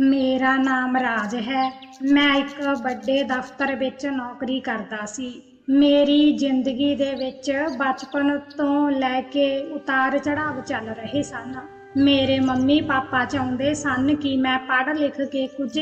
ਮੇਰਾ ਨਾਮ ਰਾਜ ਹੈ। ਮੈਂ ਇੱਕ ਵੱਡੇ ਦਫ਼ਤਰ ਵਿੱਚ ਨੌਕਰੀ ਕਰਦਾ ਸੀ। ਮੇਰੀ ਜ਼ਿੰਦਗੀ ਦੇ ਵਿੱਚ ਬਚਪਨ ਤੋਂ ਲੈ ਕੇ ਉਤਾਰ ਚੜਾਵ ਚੱਲ ਰਹੇ ਸਨ। ਮੇਰੇ ਮੰਮੀ ਪਾਪਾ ਚਾਹੁੰਦੇ ਸਨ ਕਿ ਮੈਂ ਪੜ੍ਹ ਲਿਖ ਕੇ ਕੁਝ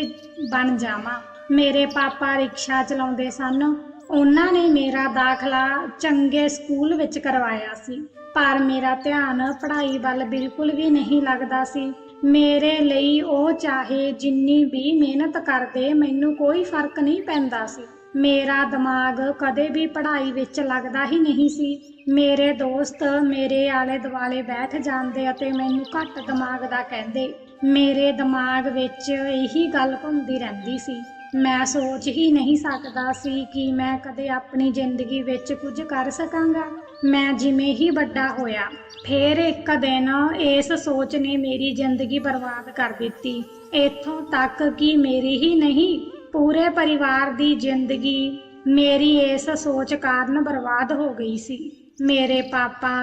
ਬਣ ਜਾਵਾਂ। ਮੇਰੇ ਪਾਪਾ ਰਿਕਸ਼ਾ ਚਲਾਉਂਦੇ ਸਨ। ਉਹਨਾਂ ਨੇ ਮੇਰਾ ਦਾਖਲਾ ਚੰਗੇ ਸਕੂਲ ਵਿੱਚ ਕਰਵਾਇਆ ਸੀ। ਪਰ ਮੇਰਾ ਧਿਆਨ ਪੜ੍ਹਾਈ ਵੱਲ ਬਿਲਕੁਲ ਵੀ ਨਹੀਂ ਲੱਗਦਾ ਸੀ। ਮੇਰੇ ਲਈ ਉਹ ਚਾਹੇ ਜਿੰਨੀ ਵੀ ਮਿਹਨਤ ਕਰਦੇ, ਮੈਨੂੰ ਕੋਈ ਫ਼ਰਕ ਨਹੀਂ ਪੈਂਦਾ ਸੀ। ਮੇਰਾ ਦਿਮਾਗ ਕਦੇ ਵੀ ਪੜ੍ਹਾਈ ਵਿੱਚ ਲੱਗਦਾ ਹੀ ਨਹੀਂ ਸੀ। ਮੇਰੇ ਦੋਸਤ ਮੇਰੇ ਆਲੇ ਦੁਆਲੇ ਬੈਠ ਜਾਂਦੇ ਅਤੇ ਮੈਨੂੰ ਘੱਟ ਦਿਮਾਗ ਦਾ ਕਹਿੰਦੇ। ਮੇਰੇ ਦਿਮਾਗ ਵਿੱਚ ਇਹੀ ਗੱਲ ਘੁੰਮਦੀ ਰਹਿੰਦੀ ਸੀ। ਮੈਂ ਸੋਚ ਹੀ ਨਹੀਂ ਸਕਦਾ ਸੀ ਕਿ ਮੈਂ ਕਦੇ ਆਪਣੀ ਜ਼ਿੰਦਗੀ ਵਿੱਚ ਕੁਝ ਕਰ ਸਕਾਂਗਾ। ਮੈਂ ਜਿਵੇਂ ਹੀ ਵੱਡਾ ਹੋਇਆ, ਫਿਰ ਇੱਕ ਦਿਨ ਇਸ ਸੋਚ ਨੇ ਮੇਰੀ ਜ਼ਿੰਦਗੀ ਬਰਬਾਦ ਕਰ ਦਿੱਤੀ। ਇੱਥੋਂ ਤੱਕ ਕਿ ਮੇਰੀ ਹੀ ਨਹੀਂ, ਪੂਰੇ ਪਰਿਵਾਰ ਦੀ ਜ਼ਿੰਦਗੀ ਮੇਰੀ ਇਸ ਸੋਚ ਕਾਰਨ ਬਰਬਾਦ ਹੋ ਗਈ ਸੀ। ਮੇਰੇ ਪਾਪਾ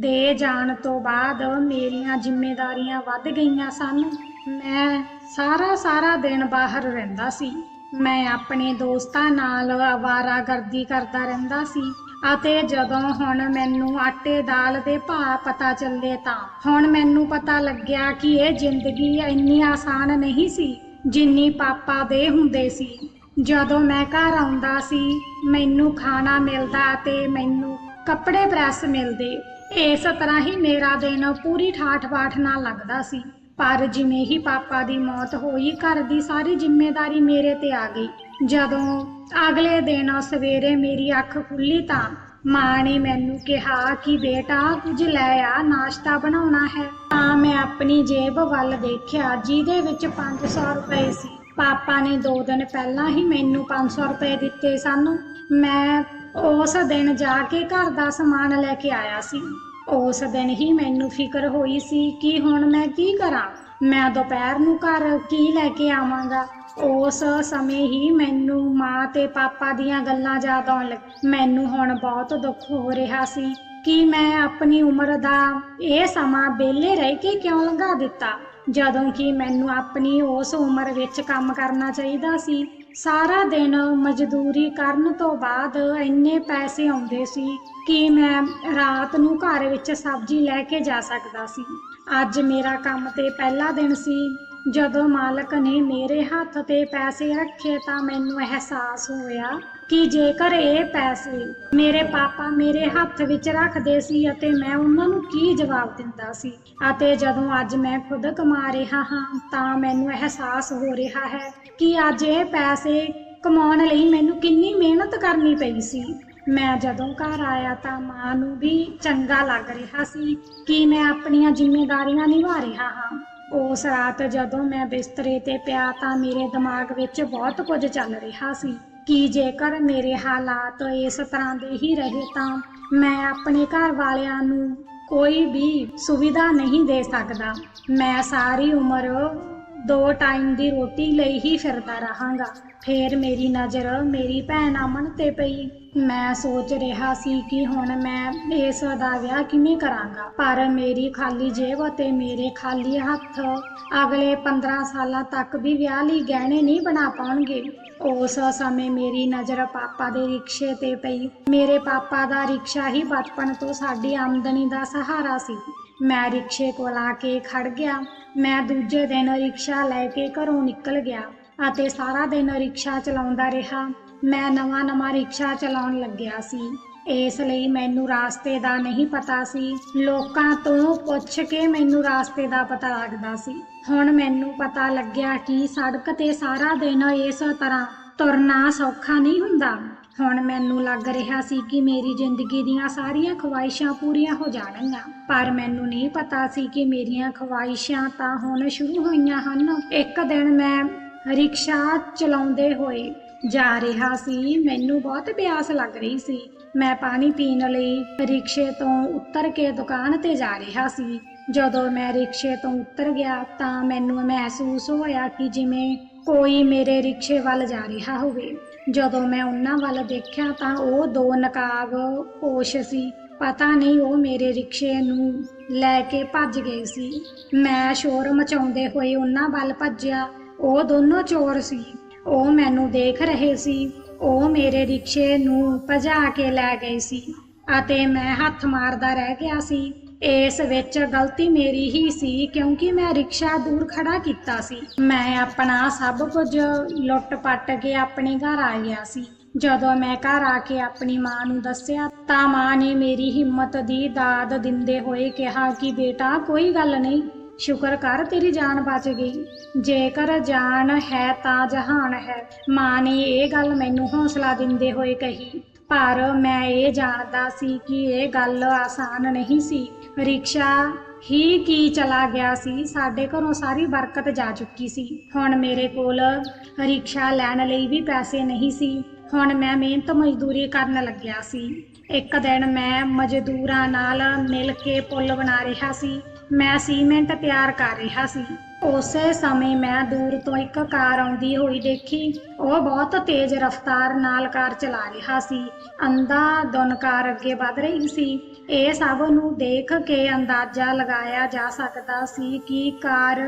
ਦੇ ਜਾਣ ਤੋਂ ਬਾਅਦ ਮੇਰੀਆਂ ਜ਼ਿੰਮੇਵਾਰੀਆਂ ਵੱਧ ਗਈਆਂ ਸਨ। ਮੈਂ ਸਾਰਾ ਸਾਰਾ ਦਿਨ ਬਾਹਰ ਰਹਿੰਦਾ ਸੀ। ਮੈਂ ਆਪਣੇ ਦੋਸਤਾਂ ਨਾਲ ਆਵਾਰਾਗਰਦੀ ਕਰਦਾ ਰਹਿੰਦਾ ਸੀ। ਅਤੇ ਜਦੋਂ ਹੁਣ ਮੈਨੂੰ ਆਟੇ ਦਾਲ ਦੇ ਭਾਅ ਪਤਾ ਚੱਲੇ ਤਾਂ, ਹੁਣ ਮੈਨੂੰ ਪਤਾ ਲੱਗਿਆ ਕਿ ਇਹ ਜ਼ਿੰਦਗੀ ਇੰਨੀ ਆਸਾਨ ਨਹੀਂ ਸੀ, ਜਿੰਨੀ ਪਾਪਾ ਦੇ ਹੁੰਦੇ ਸੀ। ਜਦੋਂ ਮੈਂ ਘਰ ਆਉਂਦਾ ਸੀ, ਮੈਨੂੰ ਖਾਣਾ ਮਿਲਦਾ ਤੇ ਮੈਨੂੰ ਕੱਪੜੇ ਪ੍ਰੈਸ ਮਿਲਦੇ। ਇਸ ਤਰ੍ਹਾਂ ਹੀ ਮੇਰਾ ਦਿਨ ਪੂਰੀ ਠਾਠ-ਬਾਠ ਨਾਲ ਲੱਗਦਾ ਸੀ। ਪਰ ਜਿਵੇਂ ਹੀ ਪਾਪਾ ਦੀ ਮੌਤ ਹੋਈ, ਘਰ ਦੀ ਸਾਰੀ ਜ਼ਿੰਮੇਵਾਰੀ ਮੇਰੇ ਤੇ ਆ ਗਈ। ਜਦੋਂ ਅਗਲੇ ਦਿਨ ਸਵੇਰੇ ਮੇਰੀ ਅੱਖ ਖੁੱਲੀ ਤਾਂ ਮਾਂ ਨੇ ਮੈਨੂੰ ਕਿਹਾ ਕਿ ਬੇਟਾ, ਕੁਝ ਲੈ ਆ, ਨਾਸ਼ਤਾ ਬਣਾਉਣਾ ਹੈ। ਤਾਂ ਮੈਂ ਆਪਣੀ ਜੇਬ ਵੱਲ ਦੇਖਿਆ, ਜਿਹਦੇ ਵਿੱਚ 500 ਰੁਪਏ ਸੀ। ਪਾਪਾ ਨੇ 2 ਦਿਨ ਪਹਿਲਾਂ ਹੀ ਮੈਨੂੰ 500 ਰੁਪਏ ਦਿੱਤੇ ਸਨ। ਮੈਂ ਉਸ ਦਿਨ ਜਾ ਕੇ ਘਰ ਦਾ ਸਮਾਨ ਲੈ ਕੇ ਆਇਆ ਸੀ। ਉਸ ਦਿਨ ਹੀ ਮੈਨੂੰ ਫਿਕਰ ਹੋਈ ਸੀ ਕਿ ਹੁਣ ਮੈਂ ਕੀ ਕਰਾਂ। ਮੈਂ ਦੁਪਹਿਰ ਨੂੰ ਘਰ ਕੀ ਲੈ ਕੇ ਆਵਾਂਗਾ? ਉਸ ਸਮੇਂ ਹੀ ਮੈਨੂੰ ਮਾਂ ਤੇ ਪਾਪਾ ਦੀਆਂ ਗੱਲਾਂ ਯਾਦ ਆਉਣ ਲੱਗ ਮੈਨੂੰ ਹੁਣ ਬਹੁਤ ਦੁੱਖ ਹੋ ਰਿਹਾ ਸੀ ਕਿ ਮੈਂ ਆਪਣੀ ਉਮਰ ਦਾ ਇਹ ਸਮਾਂ ਵਿਹਲੇ ਰਹਿ ਕੇ ਕਿਉਂ ਲੰਘਾ ਦਿੱਤਾ? ਜਦੋਂ ਕਿ ਮੈਨੂੰ ਆਪਣੀ ਉਸ ਉਮਰ ਵਿੱਚ ਕੰਮ ਕਰਨਾ ਚਾਹੀਦਾ ਸੀ, ਸਾਰਾ ਦਿਨ ਮਜ਼ਦੂਰੀ ਕਰਨ ਤੋਂ ਬਾਅਦ ਇੰਨੇ ਪੈਸੇ ਆਉਂਦੇ ਸੀ ਕਿ ਮੈਂ ਰਾਤ ਨੂੰ ਘਰ ਵਿੱਚ ਸਬਜ਼ੀ ਲੈ ਕੇ ਜਾ ਸਕਦਾ ਸੀ। ਅੱਜ ਮੇਰਾ ਕੰਮ ਤੇ ਪਹਿਲਾ ਦਿਨ ਸੀ। ਜਦੋਂ ਮਾਲਕ ਨੇ ਮੇਰੇ ਹੱਥ ਤੇ ਪੈਸੇ ਰੱਖੇ ਤਾਂ ਮੈਨੂੰ ਅਹਿਸਾਸ ਹੋਇਆ ਕਿ ਜੇਕਰ ਇਹ ਪੈਸੇ ਮੇਰੇ ਪਾਪਾ ਮੇਰੇ ਹੱਥ ਵਿੱਚ ਰੱਖਦੇ ਸੀ ਅਤੇ ਮੈਂ ਉਹਨਾਂ ਨੂੰ ਕੀ ਜਵਾਬ ਦਿੰਦਾ ਸੀ ਅਤੇ ਜਦੋਂ ਅੱਜ ਮੈਂ ਖੁਦ ਕਮਾ ਰਿਹਾ ਹਾਂ ਤਾਂ ਮੈਨੂੰ ਅਹਿਸਾਸ ਹੋ ਰਿਹਾ ਹੈ ਕਿ ਅੱਜ ਇਹ ਪੈਸੇ ਕਮਾਉਣ ਲਈ ਮੈਨੂੰ ਕਿੰਨੀ ਮਿਹਨਤ ਕਰਨੀ ਪਈ ਸੀ। ਮੈਂ ਜਦੋਂ ਘਰ ਆਇਆ ਤਾਂ ਮਾਂ ਨੂੰ ਵੀ ਚੰਗਾ ਲੱਗ ਰਿਹਾ ਸੀ ਕਿ ਮੈਂ ਆਪਣੀਆਂ ਜ਼ਿੰਮੇਵਾਰੀਆਂ ਨਿਭਾ ਰਿਹਾ ਹਾਂ। ਉਸ ਰਾਤ ਜਦੋਂ ਮੈਂ ਬਿਸਤਰੇ ਤੇ ਪਿਆ ਤਾਂ ਮੇਰੇ ਦਿਮਾਗ ਵਿੱਚ ਬਹੁਤ ਕੁਝ ਚੱਲ ਰਿਹਾ ਸੀ ਕਿ ਜੇਕਰ ਮੇਰੇ ਹਾਲਾਤ ਇਸ ਤਰ੍ਹਾਂ ਦੇ ਹੀ ਰਹੇ ਤਾਂ ਮੈਂ ਆਪਣੇ ਘਰ ਵਾਲਿਆਂ ਨੂੰ ਕੋਈ ਵੀ ਸੁਵਿਧਾ ਨਹੀਂ ਦੇ ਸਕਦਾ। ਮੈਂ ਸਾਰੀ ਉਮਰ ਦੋ ਟਾਈਮ ਦੀ ਰੋਟੀ ਲਈ ਹੀ ਫਿਰਦਾ ਰਹਾਂਗਾ। ਫੇਰ ਮੇਰੀ ਨਜ਼ਰ ਮੇਰੀ ਭੈਣ ਅਮਨ ਤੇ ਪਈ। ਮੈਂ ਸੋਚ ਰਿਹਾ ਸੀ ਕਿ ਹੁਣ ਮੈਂ ਇਸ ਦਾ ਵਿਆਹ ਕਿਵੇਂ ਕਰਾਂਗਾ। ਪਰ ਮੇਰੀ ਖਾਲੀ ਜੇਬ ਅਤੇ ਮੇਰੇ ਖਾਲੀ ਹੱਥ ਅਗਲੇ 15 ਸਾਲਾਂ ਤੱਕ ਵੀ ਵਿਆਹ ਲਈ ਗਹਿਣੇ ਨਹੀਂ ਬਣਾ ਪਾਉਣਗੇ। ਉਸ ਸਮੇਂ ਮੇਰੀ ਨਜ਼ਰ ਪਾਪਾ ਦੇ ਰਿਕਸ਼ੇ ਤੇ ਪਈ। ਮੇਰੇ ਪਾਪਾ ਦਾ ਰਿਕਸ਼ਾ ਹੀ ਬਚਪਨ ਤੋਂ ਸਾਡੀ ਆਮਦਨੀ ਦਾ ਸਹਾਰਾ ਸੀ। ਮੈਂ ਰਿਕਸ਼ੇ ਕੋਲ ਆ ਕੇ ਖੜ ਗਿਆ। ਮੈਂ ਦੂਜੇ ਦਿਨ ਰਿਕਸ਼ਾ ਲੈ ਕੇ ਘਰੋਂ ਨਿਕਲ ਗਿਆ ਅਤੇ ਸਾਰਾ ਦਿਨ ਰਿਕਸ਼ਾ ਚਲਾਉਂਦਾ ਰਿਹਾ। ਮੈਂ ਨਵਾਂ-ਨਵਾਂ ਰਿਕਸ਼ਾ ਚਲਾਉਣ ਲੱਗਿਆ ਸੀ। ਇਸ ਲਈ ਮੈਨੂੰ ਰਾਸਤੇ ਦਾ ਨਹੀਂ ਪਤਾ ਸੀ। ਲੋਕਾਂ ਤੋਂ ਪੁੱਛ ਕੇ ਮੈਨੂੰ ਰਾਸਤੇ ਦਾ ਪਤਾ ਲੱਗਦਾ ਸੀ। ਹੁਣ ਮੈਨੂੰ ਪਤਾ ਲੱਗਿਆ ਕਿ ਸੜਕ ਤੇ ਸਾਰਾ ਦਿਨ ਇਸ ਤਰ੍ਹਾਂ ਤੁਰਨਾ ਸੌਖਾ ਨਹੀਂ ਹੁੰਦਾ। ਹੁਣ ਮੈਨੂੰ ਲੱਗ ਰਿਹਾ ਸੀ ਕਿ ਮੇਰੀ ਜ਼ਿੰਦਗੀ ਦੀਆਂ ਸਾਰੀਆਂ ਖਵਾਇਸ਼ਾਂ ਪੂਰੀਆਂ ਹੋ ਜਾਣਗੀਆਂ। ਪਰ ਮੈਨੂੰ ਨਹੀਂ ਪਤਾ ਸੀ ਕਿ ਮੇਰੀਆਂ ਖਵਾਇਸ਼ਾਂ ਤਾਂ ਹੁਣ ਸ਼ੁਰੂ ਹੋਈਆਂ ਹਨ। ਇੱਕ ਦਿਨ ਮੈਂ ਰਿਕਸ਼ਾ ਚਲਾਉਂਦੇ ਹੋਏ ਜਾ ਰਿਹਾ ਸੀ। ਮੈਨੂੰ ਬਹੁਤ ਪਿਆਸ ਲੱਗ ਰਹੀ ਸੀ। ਮੈਂ ਪਾਣੀ ਪੀਣ ਲਈ ਰਿਕਸ਼ੇ ਤੋਂ ਉੱਤਰ ਕੇ ਦੁਕਾਨ ਤੇ ਜਾ ਰਿਹਾ ਸੀ। ਜਦੋਂ ਮੈਂ ਰਿਕਸ਼ੇ ਤੋਂ ਉੱਤਰ ਗਿਆ ਤਾਂ ਮੈਨੂੰ ਮਹਿਸੂਸ ਹੋਇਆ ਕਿ ਜਿਵੇਂ ਕੋਈ ਮੇਰੇ ਰਿਕਸ਼ੇ ਵੱਲ ਜਾ ਰਿਹਾ ਹੋਵੇ। ਜਦੋਂ ਮੈਂ ਉਹਨਾਂ ਵੱਲ ਦੇਖਿਆ ਤਾਂ ਉਹ ਦੋ ਨਕਾਬ ਪੋਸ਼ ਸੀ। ਪਤਾ ਨਹੀਂ ਉਹ ਮੇਰੇ ਰਿਕਸ਼ੇ ਨੂੰ ਲੈ ਕੇ ਭੱਜ ਗਏ ਸੀ। ਮੈਂ ਸ਼ੋਰ ਮਚਾਉਂਦੇ ਹੋਏ ਉਹਨਾਂ ਵੱਲ ਭੱਜਿਆ। ਉਹ ਦੋਨੋਂ ਚੋਰ ਸੀ। ਉਹ ਮੈਨੂੰ ਦੇਖ ਰਹੇ ਸੀ। ਉਹ ਮੇਰੇ ਰਿਕਸ਼ੇ ਨੂੰ ਭਜਾ ਕੇ ਲੈ ਗਏ ਸੀ ਅਤੇ ਮੈਂ ਹੱਥ ਮਾਰਦਾ ਰਹਿ ਗਿਆ ਸੀ। ਇਸ ਵਿੱਚ ਗਲਤੀ ਮੇਰੀ ਹੀ ਸੀ ਕਿਉਂਕਿ ਮੈਂ ਰਿਕਸ਼ਾ ਦੂਰ ਖੜਾ ਕੀਤਾ ਸੀ। ਮੈਂ ਆਪਣਾ ਸਭ ਕੁਝ ਲੁੱਟ ਪੱਟ ਕੇ ਆਪਣੇ ਘਰ ਆ ਗਿਆ ਸੀ। ਜਦੋਂ ਮੈਂ ਘਰ ਆ ਕੇ ਆਪਣੀ ਮਾਂ ਨੂੰ ਦੱਸਿਆ ਤਾਂ ਮਾਂ ਨੇ ਮੇਰੀ ਹਿੰਮਤ ਦੀ ਦਾਦ ਦਿੰਦੇ ਹੋਏ ਕਿਹਾ ਕਿ ਬੇਟਾ, ਕੋਈ ਗੱਲ ਨਹੀਂ। ਸ਼ੁਕਰ ਕਰ ਤੇਰੀ ਜਾਨ ਬਚ ਗਈ। ਜੇਕਰ ਜਾਨ ਹੈ ਤਾਂ ਜਹਾਨ ਹੈ। ਮਾਂ ਨੇ ਇਹ ਗੱਲ ਮੈਨੂੰ ਹੌਸਲਾ ਦਿੰਦੇ ਹੋਏ ਕਹੀ। ਪਰ ਮੈਂ ਇਹ ਜਾਣਦਾ ਸੀ ਕਿ ਇਹ ਗੱਲ ਆਸਾਨ ਨਹੀਂ ਸੀ। ਰਿਕਸ਼ਾ ਹੀ ਕੀ ਚਲਾ ਗਿਆ ਸੀ, ਸਾਡੇ ਘਰੋਂ ਸਾਰੀ ਬਰਕਤ ਜਾ ਚੁੱਕੀ ਸੀ। ਹੁਣ ਮੇਰੇ ਕੋਲ ਰਿਕਸ਼ਾ ਲੈਣ ਲਈ ਵੀ ਪੈਸੇ ਨਹੀਂ ਸੀ। ਹੁਣ ਮੈਂ ਮਿਹਨਤ ਮਜ਼ਦੂਰੀ ਕਰਨ ਲੱਗਿਆ ਸੀ। ਇੱਕ ਦਿਨ ਮੈਂ ਮਜ਼ਦੂਰਾਂ ਨਾਲ ਮਿਲ ਕੇ ਪੁਲ ਬਣਾ ਰਿਹਾ ਸੀ। ਮੈਂ ਸੀਮੈਂਟ ਤਿਆਰ ਕਰ ਰਿਹਾ ਸੀ। ਉਸੇ ਸਮੇਂ ਮੈਂ ਦੂਰ ਤੋਂ ਇੱਕ ਕਾਰ ਆਉਂਦੀ ਹੋਈ ਦੇਖੀ। ਉਹ ਬਹੁਤ ਤੇਜ਼ ਰਫ਼ਤਾਰ ਨਾਲ ਕਾਰ ਚਲਾ ਰਿਹਾ ਸੀ। ਅੰਧਾ ਕਾਰ ਅੱਗੇ ਵਧ ਰਹੀ ਸੀ। ਇਹ ਸਭ ਨੂੰ ਦੇਖ ਕੇ ਅੰਦਾਜ਼ਾ ਲਗਾਇਆ ਜਾ ਸਕਦਾ ਸੀ ਕਿ ਕਾਰ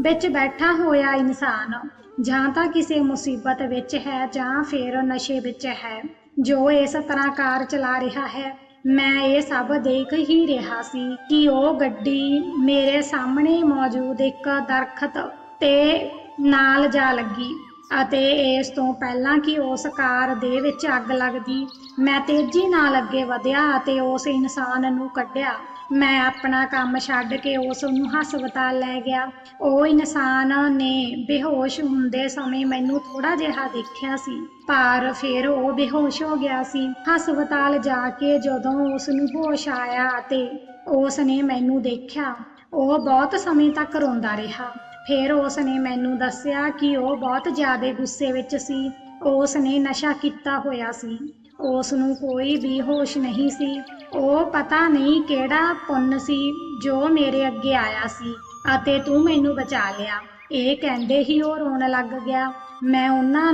ਵਿੱਚ ਬੈਠਾ ਹੋਇਆ ਇਨਸਾਨ ਜਾਂ ਤਾਂ ਕਿਸੇ ਮੁਸੀਬਤ ਵਿੱਚ ਹੈ ਜਾਂ ਫਿਰ ਨਸ਼ੇ ਵਿੱਚ ਹੈ, ਜੋ ਇਸ ਤਰ੍ਹਾਂ ਕਾਰ ਚਲਾ ਰਿਹਾ ਹੈ। ਮੈਂ ਇਹ ਸਭ ਦੇਖ ਹੀ ਰਿਹਾ ਸੀ ਕਿ ਉਹ ਗੱਡੀ ਮੇਰੇ ਸਾਹਮਣੇ ਮੌਜੂਦ ਇੱਕ ਦਰਖਤ ਤੇ ਨਾਲ ਜਾ ਲੱਗੀ ਅਤੇ ਇਸ ਤੋਂ ਪਹਿਲਾਂ ਕਿ ਉਸ ਕਾਰ ਦੇ ਵਿੱਚ ਅੱਗ ਲੱਗਦੀ, ਮੈਂ ਤੇਜ਼ੀ ਨਾਲ ਅੱਗੇ ਵਧਿਆ ਅਤੇ ਉਸ ਇਨਸਾਨ ਨੂੰ ਕੱਢਿਆ। ਮੈਂ ਆਪਣਾ ਕੰਮ ਛੱਡ ਕੇ ਉਸ ਨੂੰ ਹਸਪਤਾਲ ਲੈ ਗਿਆ। ਉਹ ਇਨਸਾਨ ਨੇ ਬੇਹੋਸ਼ ਹੁੰਦੇ ਸਮੇਂ ਮੈਨੂੰ ਥੋੜਾ ਜਿਹਾ ਦੇਖਿਆ ਸੀ, ਪਰ ਫਿਰ ਉਹ ਬੇਹੋਸ਼ ਹੋ ਗਿਆ ਸੀ। ਹਸਪਤਾਲ ਜਾ ਕੇ ਜਦੋਂ ਉਸ ਨੂੰ ਹੋਸ਼ ਆਇਆ ਅਤੇ ਉਸ ਨੇ ਮੈਨੂੰ ਦੇਖਿਆ। ਉਹ ਬਹੁਤ ਸਮੇਂ ਤੱਕ ਰੋਂਦਾ ਰਿਹਾ। ਫਿਰ ਉਸ ਨੇ ਮੈਨੂੰ ਦੱਸਿਆ ਕਿ ਉਹ ਬਹੁਤ ਜ਼ਿਆਦਾ ਗੁੱਸੇ ਵਿੱਚ ਸੀ। ਉਸ ਨੇ ਨਸ਼ਾ ਕੀਤਾ ਹੋਇਆ ਸੀ। ਉਸ ਨੂੰ ਕੋਈ ਵੀ ਹੋਸ਼ ਨਹੀਂ ਸੀ। ਉਹ ਪਤਾ ਨਹੀਂ ਕਿਹੜਾ ਪੁੰਨ ਸੀ ਜੋ ਮੇਰੇ ਅੱਗੇ ਆਇਆ ਸੀ ਅਤੇ ਤੂੰ ਮੈਨੂੰ ਬਚਾ ਲਿਆ। ਇਹ ਕਹਿੰਦੇ ਹੀ ਉਹ ਰੋਣ ਲੱਗ ਗਿਆ। ਮੈਂ ਉਹਨਾਂ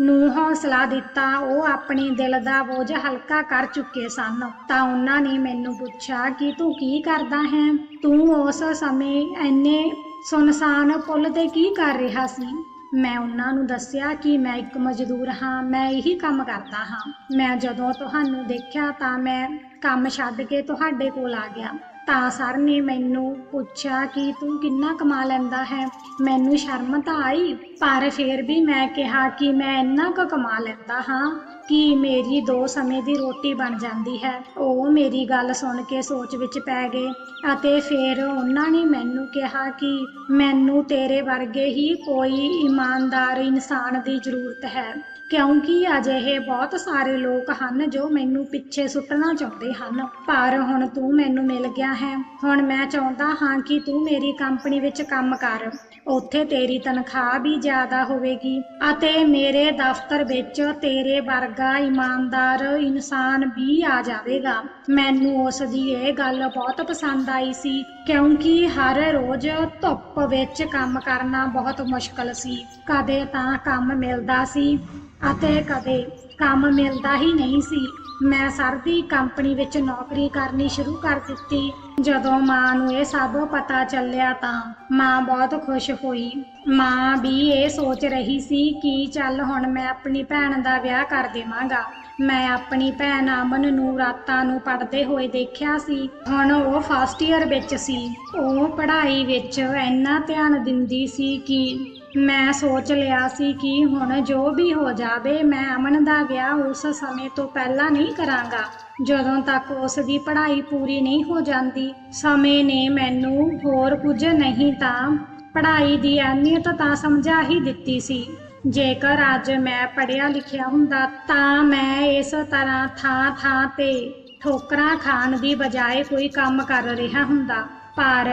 ਨੂੰ ਹੌਸਲਾ ਦਿੱਤਾ, ਉਹ ਆਪਣੇ ਦਿਲ ਦਾ ਬੋਝ ਹਲਕਾ ਕਰ ਚੁੱਕੇ ਸਨ। ਤਾਂ ਉਹਨਾਂ ਨੇ ਮੈਨੂੰ ਪੁੱਛਿਆ ਕਿ ਤੂੰ ਕੀ ਕਰਦਾ ਹੈ? ਤੂੰ ਉਸ ਸਮੇਂ ਐਨੇ ਸੁਨਸਾਨ ਪੁੱਲ ਤੇ ਕੀ ਕਰ ਰਿਹਾ ਸੀ? ਮੈਂ ਉਹਨਾਂ ਨੂੰ ਦੱਸਿਆ ਕਿ ਮੈਂ ਇੱਕ ਮਜ਼ਦੂਰ ਹਾਂ, ਮੈਂ ਇਹੀ ਕੰਮ ਕਰਦਾ ਹਾਂ। ਮੈਂ ਜਦੋਂ ਤੁਹਾਨੂੰ ਦੇਖਿਆ ਤਾਂ ਮੈਂ ਕੰਮ ਛੱਡ ਕੇ ਤੁਹਾਡੇ ਕੋਲ ਆ ਗਿਆ। ਤਾਂ ਸਰ ਨੇ ਮੈਨੂੰ ਪੁੱਛਿਆ ਕਿ ਤੂੰ ਕਿੰਨਾ ਕਮਾ ਲੈਂਦਾ ਹੈ? ਮੈਨੂੰ ਸ਼ਰਮ ਤਾਂ ਆਈ, ਪਰ ਫਿਰ ਵੀ ਮੈਂ ਕਿਹਾ ਕਿ ਮੈਂ ਇੰਨਾ ਕੁ ਕਮਾ ਲੈਂਦਾ ਹਾਂ। ਕਿ ਮੇਰੀ ਦੋ ਸਮੇਂ ਦੀ ਰੋਟੀ ਬਣ ਜਾਂਦੀ ਹੈ। ਉਹ ਮੇਰੀ ਗੱਲ ਸੁਣ ਕੇ ਸੋਚ ਵਿੱਚ ਪੈ ਗਏ ਅਤੇ ਫਿਰ ਉਹਨਾਂ ਨੇ ਮੈਨੂੰ ਕਿਹਾ ਕਿ ਮੈਨੂੰ ਤੇਰੇ ਵਰਗੇ ਹੀ ਕੋਈ ਇਮਾਨਦਾਰ ਇਨਸਾਨ ਦੀ ਜ਼ਰੂਰਤ ਹੈ। ਕਿਉਂਕਿ ਅਜਿਹੇ ਬਹੁਤ ਸਾਰੇ ਲੋਕ ਹਨ ਜੋ ਮੈਨੂੰ ਪਿੱਛੇ ਸੁੱਟਣਾ ਚਾਹੁੰਦੇ ਹਨ। ਪਰ ਹੁਣ ਤੂੰ ਮੈਨੂੰ ਮਿਲ ਗਿਆ ਹੈ। ਹੁਣ ਮੈਂ ਚਾਹੁੰਦਾ ਹਾਂ ਕਿ ਤੂੰ ਮੇਰੀ ਕੰਪਨੀ ਵਿੱਚ ਕੰਮ ਕਰ। ਉੱਥੇ ਤੇਰੀ ਤਨਖਾਹ ਵੀ ਜ਼ਿਆਦਾ ਹੋਵੇਗੀ ਅਤੇ ਮੇਰੇ ਦਫ਼ਤਰ ਵਿੱਚ ਤੇਰੇ ਵਰਗਾ ਇਮਾਨਦਾਰ ਇਨਸਾਨ ਵੀ ਆ ਜਾਵੇਗਾ। ਮੈਨੂੰ ਉਸ ਦੀ ਇਹ ਗੱਲ ਬਹੁਤ ਪਸੰਦ ਆਈ ਸੀ ਕਿਉਂਕਿ ਹਰ ਰੋਜ਼ ਧੁੱਪ ਵਿੱਚ ਕੰਮ ਕਰਨਾ ਬਹੁਤ ਮੁਸ਼ਕਲ ਸੀ। ਕਦੇ ਤਾਂ ਕੰਮ ਮਿਲਦਾ ਸੀ। ਅਤੇ ਕਦੇ ਕੰਮ ਮਿਲਦਾ ਹੀ ਨਹੀਂ ਸੀ। ਮੈਂ ਸਰ ਦੀ ਕੰਪਨੀ ਵਿੱਚ ਨੌਕਰੀ ਕਰਨੀ ਸ਼ੁਰੂ ਕਰ ਦਿੱਤੀ। ਜਦੋਂ ਮਾਂ ਨੂੰ ਇਹ ਸਭ ਪਤਾ ਚੱਲਿਆ ਤਾਂ ਮਾਂ ਬਹੁਤ ਖੁਸ਼ ਹੋਈ। ਮਾਂ ਵੀ ਇਹ ਸੋਚ ਰਹੀ ਸੀ ਕਿ ਚੱਲ ਹੁਣ ਮੈਂ ਆਪਣੀ ਭੈਣ ਦਾ ਵਿਆਹ ਕਰ ਦੇਵਾਂਗਾ। ਮੈਂ ਆਪਣੀ ਭੈਣ ਅਮਨ ਨੂੰ ਰਾਤਾਂ ਨੂੰ ਪੜ੍ਹਦੇ ਹੋਏ ਦੇਖਿਆ ਸੀ। ਹੁਣ ਉਹ ਫਸਟ ਈਅਰ ਵਿੱਚ ਸੀ। ਉਹ ਪੜ੍ਹਾਈ ਵਿੱਚ ਇੰਨਾ ਧਿਆਨ ਦਿੰਦੀ ਸੀ ਕਿ ਮੈਂ ਸੋਚ ਲਿਆ ਸੀ ਕਿ ਹੁਣ ਜੋ ਵੀ ਹੋ ਜਾਵੇ, ਮੈਂ ਅਮਨ ਦਾ ਵਿਆਹ ਉਸ ਸਮੇਂ ਤੋਂ ਪਹਿਲਾਂ ਨਹੀਂ ਕਰਾਂਗਾ। ਜਦੋਂ ਤੱਕ ਉਸ ਦੀ ਪੜ੍ਹਾਈ ਪੂਰੀ ਨਹੀਂ ਹੋ ਜਾਂਦੀ, ਸਮੇਂ ਨੇ ਮੈਨੂੰ ਹੋਰ ਕੁਝ ਨਹੀਂ ਤਾਂ ਪੜ੍ਹਾਈ ਦੀ ਅਹਿਮੀਅਤ ਤਾਂ ਸਮਝਾ ਹੀ ਦਿੱਤੀ ਸੀ। ਜੇਕਰ ਅੱਜ ਮੈਂ ਪੜ੍ਹਿਆ ਲਿਖਿਆ ਹੁੰਦਾ, ਤਾਂ ਮੈਂ ਇਸ ਤਰ੍ਹਾਂ ਥਾਂ ਥਾਂ ਤੇ ਠੋਕਰਾਂ ਖਾਣ ਦੀ ਬਜਾਏ ਕੋਈ ਕੰਮ ਕਰ ਰਿਹਾ ਹੁੰਦਾ। ਪਰ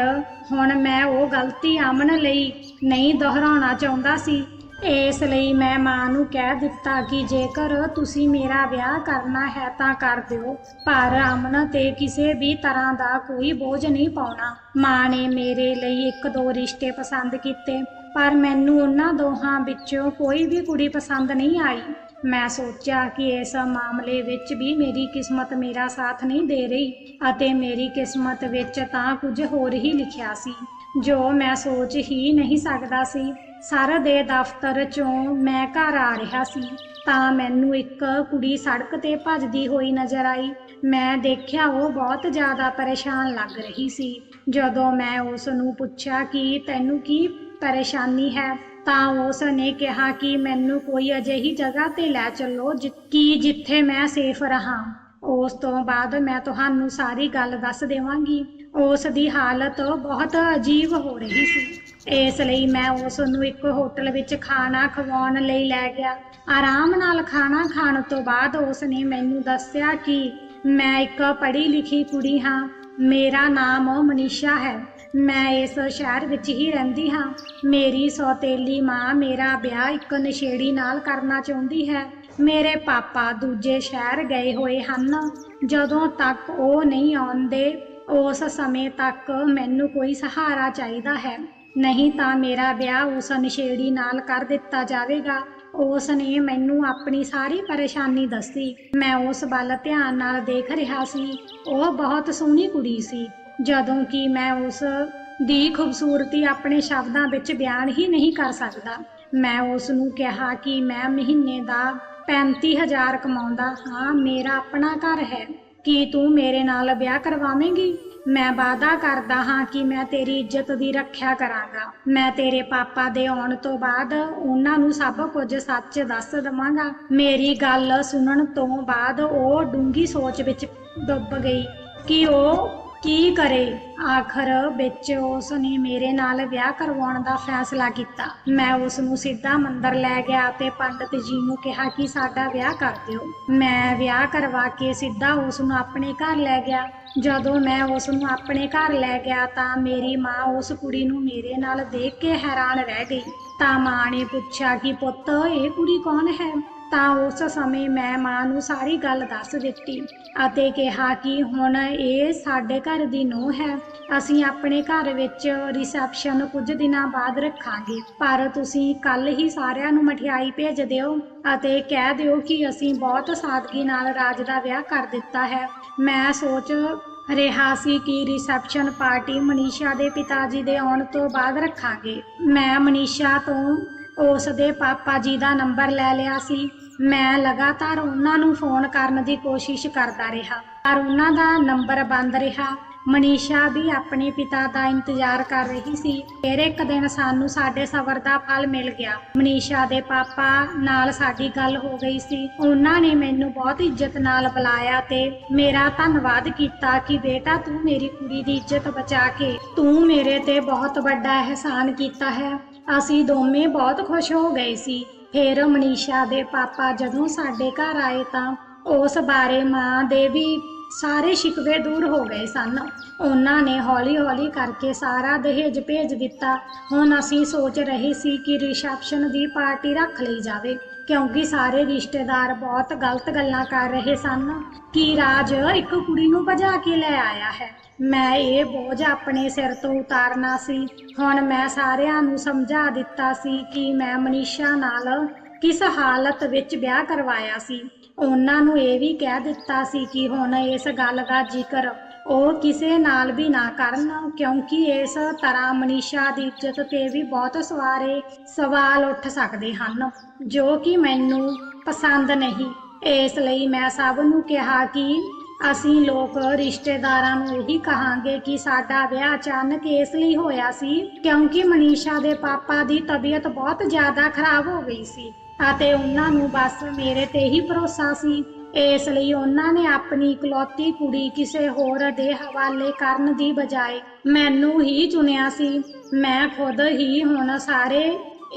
ਹੁਣ ਮੈਂ ਉਹ ਗਲਤੀ ਅਮਨ ਲਈ ਨਹੀਂ ਦੁਹਰਾਉਣਾ ਚਾਹੁੰਦਾ ਸੀ। ਇਸ ਲਈ ਮੈਂ ਮਾਂ ਨੂੰ ਕਹਿ ਦਿੱਤਾ ਕਿ ਜੇਕਰ ਤੁਸੀਂ ਮੇਰਾ ਵਿਆਹ ਕਰਨਾ ਹੈ ਤਾਂ ਕਰ ਦਿਓ, ਪਰ ਅਮਨ ਤੇ ਕਿਸੇ ਵੀ ਤਰ੍ਹਾਂ ਦਾ ਕੋਈ ਬੋਝ ਨਹੀਂ ਪਾਉਣਾ। ਮਾਂ ਨੇ ਮੇਰੇ ਲਈ ਇੱਕ ਦੋ ਰਿਸ਼ਤੇ ਪਸੰਦ ਕੀਤੇ, ਪਰ ਮੈਨੂੰ ਉਹਨਾਂ ਦੋਹਾਂ ਵਿੱਚੋਂ ਕੋਈ ਵੀ ਕੁੜੀ ਪਸੰਦ ਨਹੀਂ ਆਈ। ਮੈਂ ਸੋਚਿਆ ਕਿ ਇਸ ਮਾਮਲੇ ਵਿੱਚ ਵੀ ਮੇਰੀ ਕਿਸਮਤ ਮੇਰਾ ਸਾਥ ਨਹੀਂ ਦੇ ਰਹੀ ਅਤੇ ਮੇਰੀ ਕਿਸਮਤ ਵਿੱਚ ਤਾਂ ਕੁਝ ਹੋਰ ਹੀ ਲਿਖਿਆ ਸੀ, ਜੋ ਮੈਂ ਸੋਚ ਹੀ ਨਹੀਂ ਸਕਦਾ ਸੀ। ਸਰ ਦੇ ਦਫ਼ਤਰ ਚੋਂ ਮੈਂ ਘਰ ਆ ਰਿਹਾ ਸੀ, ਤਾਂ ਮੈਨੂੰ ਇੱਕ ਕੁੜੀ ਸੜਕ ਤੇ ਭੱਜਦੀ ਹੋਈ ਨਜ਼ਰ ਆਈ। ਮੈਂ ਦੇਖਿਆ ਉਹ ਬਹੁਤ ਜ਼ਿਆਦਾ ਪਰੇਸ਼ਾਨ ਲੱਗ ਰਹੀ ਸੀ। ਜਦੋਂ ਮੈਂ ਉਸ ਨੂੰ ਪੁੱਛਿਆ ਕਿ ਤੈਨੂੰ ਕੀ ਪਰੇਸ਼ਾਨੀ ਹੈ ਤਾਂ ਉਸ ਨੇ ਕਿਹਾ ਕਿ ਮੈਨੂੰ ਕੋਈ ਅਜਿਹੀ ਜਗ੍ਹਾ ਤੇ ਲੈ ਚੱਲੋ ਜਿ- ਕਿ ਜਿੱਥੇ ਮੈਂ ਸੇਫ ਰਹਾਂ। ਉਸ ਤੋਂ ਬਾਅਦ ਮੈਂ ਤੁਹਾਨੂੰ ਸਾਰੀ ਗੱਲ ਦੱਸ ਦੇਵਾਂਗੀ। ਉਸ ਦੀ ਹਾਲਤ ਬਹੁਤ ਅਜੀਬ ਹੋ ਰਹੀ ਸੀ। ਇਸ ਲਈ ਮੈਂ ਉਸ ਨੂੰ ਇੱਕ ਹੋਟਲ ਵਿੱਚ ਖਾਣਾ ਖਵਾਉਣ ਲਈ ਲੈ ਗਿਆ। ਆਰਾਮ ਨਾਲ ਖਾਣਾ ਖਾਣ ਤੋਂ ਬਾਅਦ ਉਸ ਨੇ ਮੈਨੂੰ ਦੱਸਿਆ ਕਿ ਮੈਂ ਇੱਕ ਪੜ੍ਹੀ ਲਿਖੀ ਕੁੜੀ ਹਾਂ। ਮੇਰਾ ਨਾਮ ਮਨੀਸ਼ਾ ਹੈ। ਮੈਂ ਇਸ ਸ਼ਹਿਰ ਵਿੱਚ ਹੀ ਰਹਿੰਦੀ ਹਾਂ। ਮੇਰੀ ਸੌਤੇਲੀ ਮਾਂ ਮੇਰਾ ਵਿਆਹ ਇੱਕ ਨਸ਼ੇੜੀ ਨਾਲ ਕਰਨਾ ਚਾਹੁੰਦੀ ਹੈ। ਮੇਰੇ ਪਾਪਾ ਦੂਜੇ ਸ਼ਹਿਰ ਗਏ ਹੋਏ ਹਨ। ਜਦੋਂ ਤੱਕ ਉਹ ਨਹੀਂ ਆਉਂਦੇ, ਉਸ ਸਮੇਂ ਤੱਕ ਮੈਨੂੰ ਕੋਈ ਸਹਾਰਾ ਚਾਹੀਦਾ ਹੈ। ਨਹੀਂ ਤਾਂ ਮੇਰਾ ਵਿਆਹ ਉਸ ਨਸ਼ੇੜੀ ਨਾਲ ਕਰ ਦਿੱਤਾ ਜਾਵੇਗਾ। ਉਸ ਨੇ ਮੈਨੂੰ ਆਪਣੀ ਸਾਰੀ ਪਰੇਸ਼ਾਨੀ ਦੱਸੀ। ਮੈਂ ਉਸ ਵੱਲ ਧਿਆਨ ਨਾਲ ਦੇਖ ਰਿਹਾ ਸੀ। ਉਹ ਬਹੁਤ ਸੋਹਣੀ ਕੁੜੀ ਸੀ। ਜਦੋਂ ਕਿ ਮੈਂ ਉਸ ਦੀ ਖੂਬਸੂਰਤੀ ਆਪਣੇ ਸ਼ਬਦਾਂ ਵਿੱਚ ਬਿਆਨ ਹੀ ਨਹੀਂ ਕਰ ਸਕਦਾ। ਮੈਂ ਉਸ ਨੂੰ ਕਿਹਾ ਕਿ ਮੈਂ ਮਹੀਨੇ ਦਾ 35000 ਕਮਾਉਂਦਾ ਹਾਂ, ਮੇਰਾ ਆਪਣਾ ਘਰ ਹੈ। ਕੀ ਤੂੰ ਮੇਰੇ ਨਾਲ ਵਿਆਹ ਕਰਵਾਵੇਂਗੀ? ਮੈਂ ਵਾਅਦਾ ਕਰਦਾ ਹਾਂ ਕਿ ਮੈਂ ਤੇਰੀ ਇੱਜ਼ਤ ਦੀ ਰੱਖਿਆ ਕਰਾਂਗਾ। ਮੈਂ ਤੇਰੇ ਪਾਪਾ ਦੇ ਆਉਣ ਤੋਂ ਬਾਅਦ ਉਹਨਾਂ ਨੂੰ ਸਭ ਕੁਝ ਸੱਚ ਦੱਸ ਦਵਾਂਗਾ। ਮੇਰੀ ਗੱਲ ਸੁਣਨ ਤੋਂ ਬਾਅਦ ਉਹ ਡੂੰਗੀ ਸੋਚ ਵਿੱਚ ਡੁੱਬ ਗਈ ਕਿ ਉਹ ਕੀ ਕਰੇ? ਆਖਰ ਵਿੱਚ ਉਸ ਨੇ ਮੇਰੇ ਨਾਲ ਵਿਆਹ ਕਰਵਾਉਣ ਦਾ ਫੈਸਲਾ ਕੀਤਾ। ਮੈਂ ਉਸ ਨੂੰ ਸਿੱਧਾ ਮੰਦਰ ਲੈ ਗਿਆ ਤੇ ਪੰਡਤ ਜੀ ਨੂੰ ਕਿਹਾ ਕਿ ਸਾਡਾ ਵਿਆਹ ਕਰ ਦਿਓ। ਮੈਂ ਵਿਆਹ ਕਰਵਾ ਕੇ ਸਿੱਧਾ ਉਸ ਨੂੰ ਆਪਣੇ ਘਰ ਲੈ ਗਿਆ। ਜਦੋਂ ਮੈਂ ਉਸ ਨੂੰ ਆਪਣੇ ਘਰ ਲੈ ਗਿਆ ਤਾਂ ਮੇਰੀ ਮਾਂ ਉਸ ਕੁੜੀ ਨੂੰ ਮੇਰੇ ਨਾਲ ਦੇਖ ਕੇ ਹੈਰਾਨ ਰਹਿ ਗਈ। ਤਾਂ ਮਾਂ ਨੇ ਪੁੱਛਿਆ ਕਿ ਪੁੱਤ, ਇਹ ਕੁੜੀ ਕੌਣ ਹੈ? ਤਾਂ ਉਸ ਸਮੇਂ ਮੈਂ ਮਾਂ ਨੂੰ ਸਾਰੀ ਗੱਲ ਦੱਸ ਦਿੱਤੀ ਅਤੇ ਕਿਹਾ ਕਿ ਹੁਣ ਇਹ ਸਾਡੇ ਘਰ ਦੀ ਨੂੰਹ ਹੈ। ਅਸੀਂ ਆਪਣੇ ਘਰ ਵਿੱਚ ਰਿਸੈਪਸ਼ਨ ਕੁਝ ਦਿਨਾਂ ਬਾਅਦ ਰੱਖਾਂਗੇ। ਪਰ ਤੁਸੀਂ ਕੱਲ ਹੀ ਸਾਰਿਆਂ ਨੂੰ ਮਠਿਆਈ ਭੇਜ ਦਿਓ ਅਤੇ ਕਹਿ ਦਿਓ ਕਿ ਅਸੀਂ ਬਹੁਤ ਸਾਦਗੀ ਨਾਲ ਰਾਜ ਦਾ ਵਿਆਹ ਕਰ ਦਿੱਤਾ ਹੈ। ਮੈਂ ਸੋਚ ਰਿਹਾ ਸੀ ਕਿ ਰਿਸੈਪਸ਼ਨ ਪਾਰਟੀ ਮਨੀਸ਼ਾ ਦੇ ਪਿਤਾ ਜੀ ਦੇ ਆਉਣ ਤੋਂ ਬਾਅਦ ਰੱਖਾਂਗੇ। ਮੈਂ ਮਨੀਸ਼ਾ ਤੋਂ ਉਸ ਦੇ ਪਾਪਾ ਜੀ ਦਾ ਨੰਬਰ ਲੈ ਲਿਆ ਸੀ। ਮੈਂ ਲਗਾਤਾਰ ਉਹਨਾਂ ਨੂੰ ਫੋਨ ਕਰਨ ਦੀ ਕੋਸ਼ਿਸ਼ ਕਰਦਾ ਰਿਹਾ, ਪਰ ਉਹਨਾਂ ਦਾ ਨੰਬਰ ਬੰਦ ਰਿਹਾ। ਮਨੀਸ਼ਾ ਵੀ ਆਪਣੇ ਪਿਤਾ ਦਾ ਇੰਤਜ਼ਾਰ ਕਰ ਰਹੀ ਸੀ। ਫਿਰ ਇੱਕ ਦਿਨ ਸਾਨੂੰ ਸਾਡੇ ਸਬਰ ਦਾ ਫਲ ਮਿਲ ਗਿਆ। ਮਨੀਸ਼ਾ ਦੇ ਪਾਪਾ ਨਾਲ ਸਾਡੀ ਗੱਲ ਹੋ ਗਈ ਸੀ। ਉਹਨਾਂ ਨੇ ਮੈਨੂੰ ਬਹੁਤ ਇੱਜ਼ਤ ਨਾਲ ਬੁਲਾਇਆ ਤੇ ਮੇਰਾ ਧੰਨਵਾਦ ਕੀਤਾ ਕਿ ਬੇਟਾ ਤੂੰ ਮੇਰੀ ਕੁੜੀ ਦੀ ਇੱਜ਼ਤ ਬਚਾ ਕੇ ਤੂੰ ਮੇਰੇ ਤੇ ਬਹੁਤ ਵੱਡਾ ਅਹਿਸਾਨ ਕੀਤਾ ਹੈ। ਅਸੀਂ ਦੋਵੇਂ ਬਹੁਤ ਖੁਸ਼ ਹੋ ਗਏ ਸੀ। ਫਿਰ ਮਨੀਸ਼ਾ ਦੇ ਪਾਪਾ ਜਦੋਂ ਸਾਡੇ ਘਰ ਆਏ ਤਾਂ ਉਸ ਬਾਰੇ ਮਾਂ ਦੇ ਵੀ ਸਾਰੇ ਸ਼ਿਕਵੇ ਦੂਰ ਹੋ ਗਏ ਸਨ। ਉਹਨਾਂ ਨੇ ਹੌਲੀ-ਹੌਲੀ ਕਰਕੇ ਸਾਰਾ ਦਹੇਜ ਭੇਜ ਦਿੱਤਾ। ਹੁਣ ਅਸੀਂ ਸੋਚ ਰਹੇ ਸੀ ਕਿ ਰਿਸੈਪਸ਼ਨ ਦੀ ਪਾਰਟੀ ਰੱਖ ਲਈ ਜਾਵੇ, ਕਿਉਂਕਿ ਸਾਰੇ ਰਿਸ਼ਤੇਦਾਰ ਬਹੁਤ ਗਲਤ ਗੱਲਾਂ ਕਰ ਰਹੇ ਸਨ। ਕਿ ਰਾਜ ਇੱਕ ਕੁੜੀ ਨੂੰ ਭਜਾ ਕੇ ਲੈ ਆਇਆ ਹੈ? ਮੈਂ ਇਹ ਬੋਝ ਆਪਣੇ ਸਿਰ ਤੋਂ ਉਤਾਰਨਾ ਸੀ। ਹੁਣ ਮੈਂ ਸਾਰਿਆਂ ਨੂੰ ਸਮਝਾ ਦਿੱਤਾ ਸੀ ਕਿ ਮੈਂ ਮਨੀਸ਼ਾ ਨਾਲ ਕਿਸ ਹਾਲਤ ਵਿੱਚ ਵਿਆਹ ਕਰਵਾਇਆ ਸੀ। ਉਹਨਾਂ ਨੂੰ ਇਹ ਵੀ ਕਹਿ ਦਿੱਤਾ ਸੀ ਕਿ ਹੁਣ ਇਸ ਗੱਲ ਦਾ ਜ਼ਿਕਰ ਉਹ ਕਿਸੇ ਨਾਲ ਵੀ ਨਾ ਕਰਨ, ਕਿਉਂਕਿ ਇਸ ਤਰ੍ਹਾਂ ਮਨੀਸ਼ਾ ਦੀ ਇੱਜ਼ਤ ਤੇ ਵੀ ਬਹੁਤ ਸਵਾਰੇ ਸਵਾਲ ਉੱਠ ਸਕਦੇ ਹਨ, ਜੋ ਕਿ ਮੈਨੂੰ ਪਸੰਦ ਨਹੀਂ। ਇਸ ਲਈ ਮੈਂ ਸਭ ਨੂੰ ਕਿਹਾ ਕਿ ਅਸੀਂ ਲੋਕ ਰਿਸ਼ਤੇਦਾਰਾਂ ਨੂੰ ਇਹੀ ਕਹਾਂਗੇ ਕਿ ਸਾਡਾ ਵਿਆਹ ਅਚਾਨਕ ਇਸ ਲਈ ਹੋਇਆ ਸੀ ਕਿਉਂਕਿ ਮਨੀਸ਼ਾ ਦੇ ਪਾਪਾ ਦੀ ਤਬੀਅਤ ਬਹੁਤ ਜ਼ਿਆਦਾ ਖਰਾਬ ਹੋ ਗਈ ਸੀ ਅਤੇ ਉਹਨਾਂ ਨੂੰ ਬਸ ਮੇਰੇ ਤੇ ਹੀ ਭਰੋਸਾ ਸੀ। ਇਸ ਲਈ ਉਹਨਾਂ ਨੇ ਆਪਣੀ ਇਕਲੌਤੀ ਕੁੜੀ ਕਿਸੇ ਹੋਰ ਦੇ ਹਵਾਲੇ ਕਰਨ ਦੀ ਬਜਾਏ ਮੈਨੂੰ ਹੀ ਚੁਣਿਆ ਸੀ। ਮੈਂ ਖੁਦ ਹੀ ਹੁਣ ਸਾਰੇ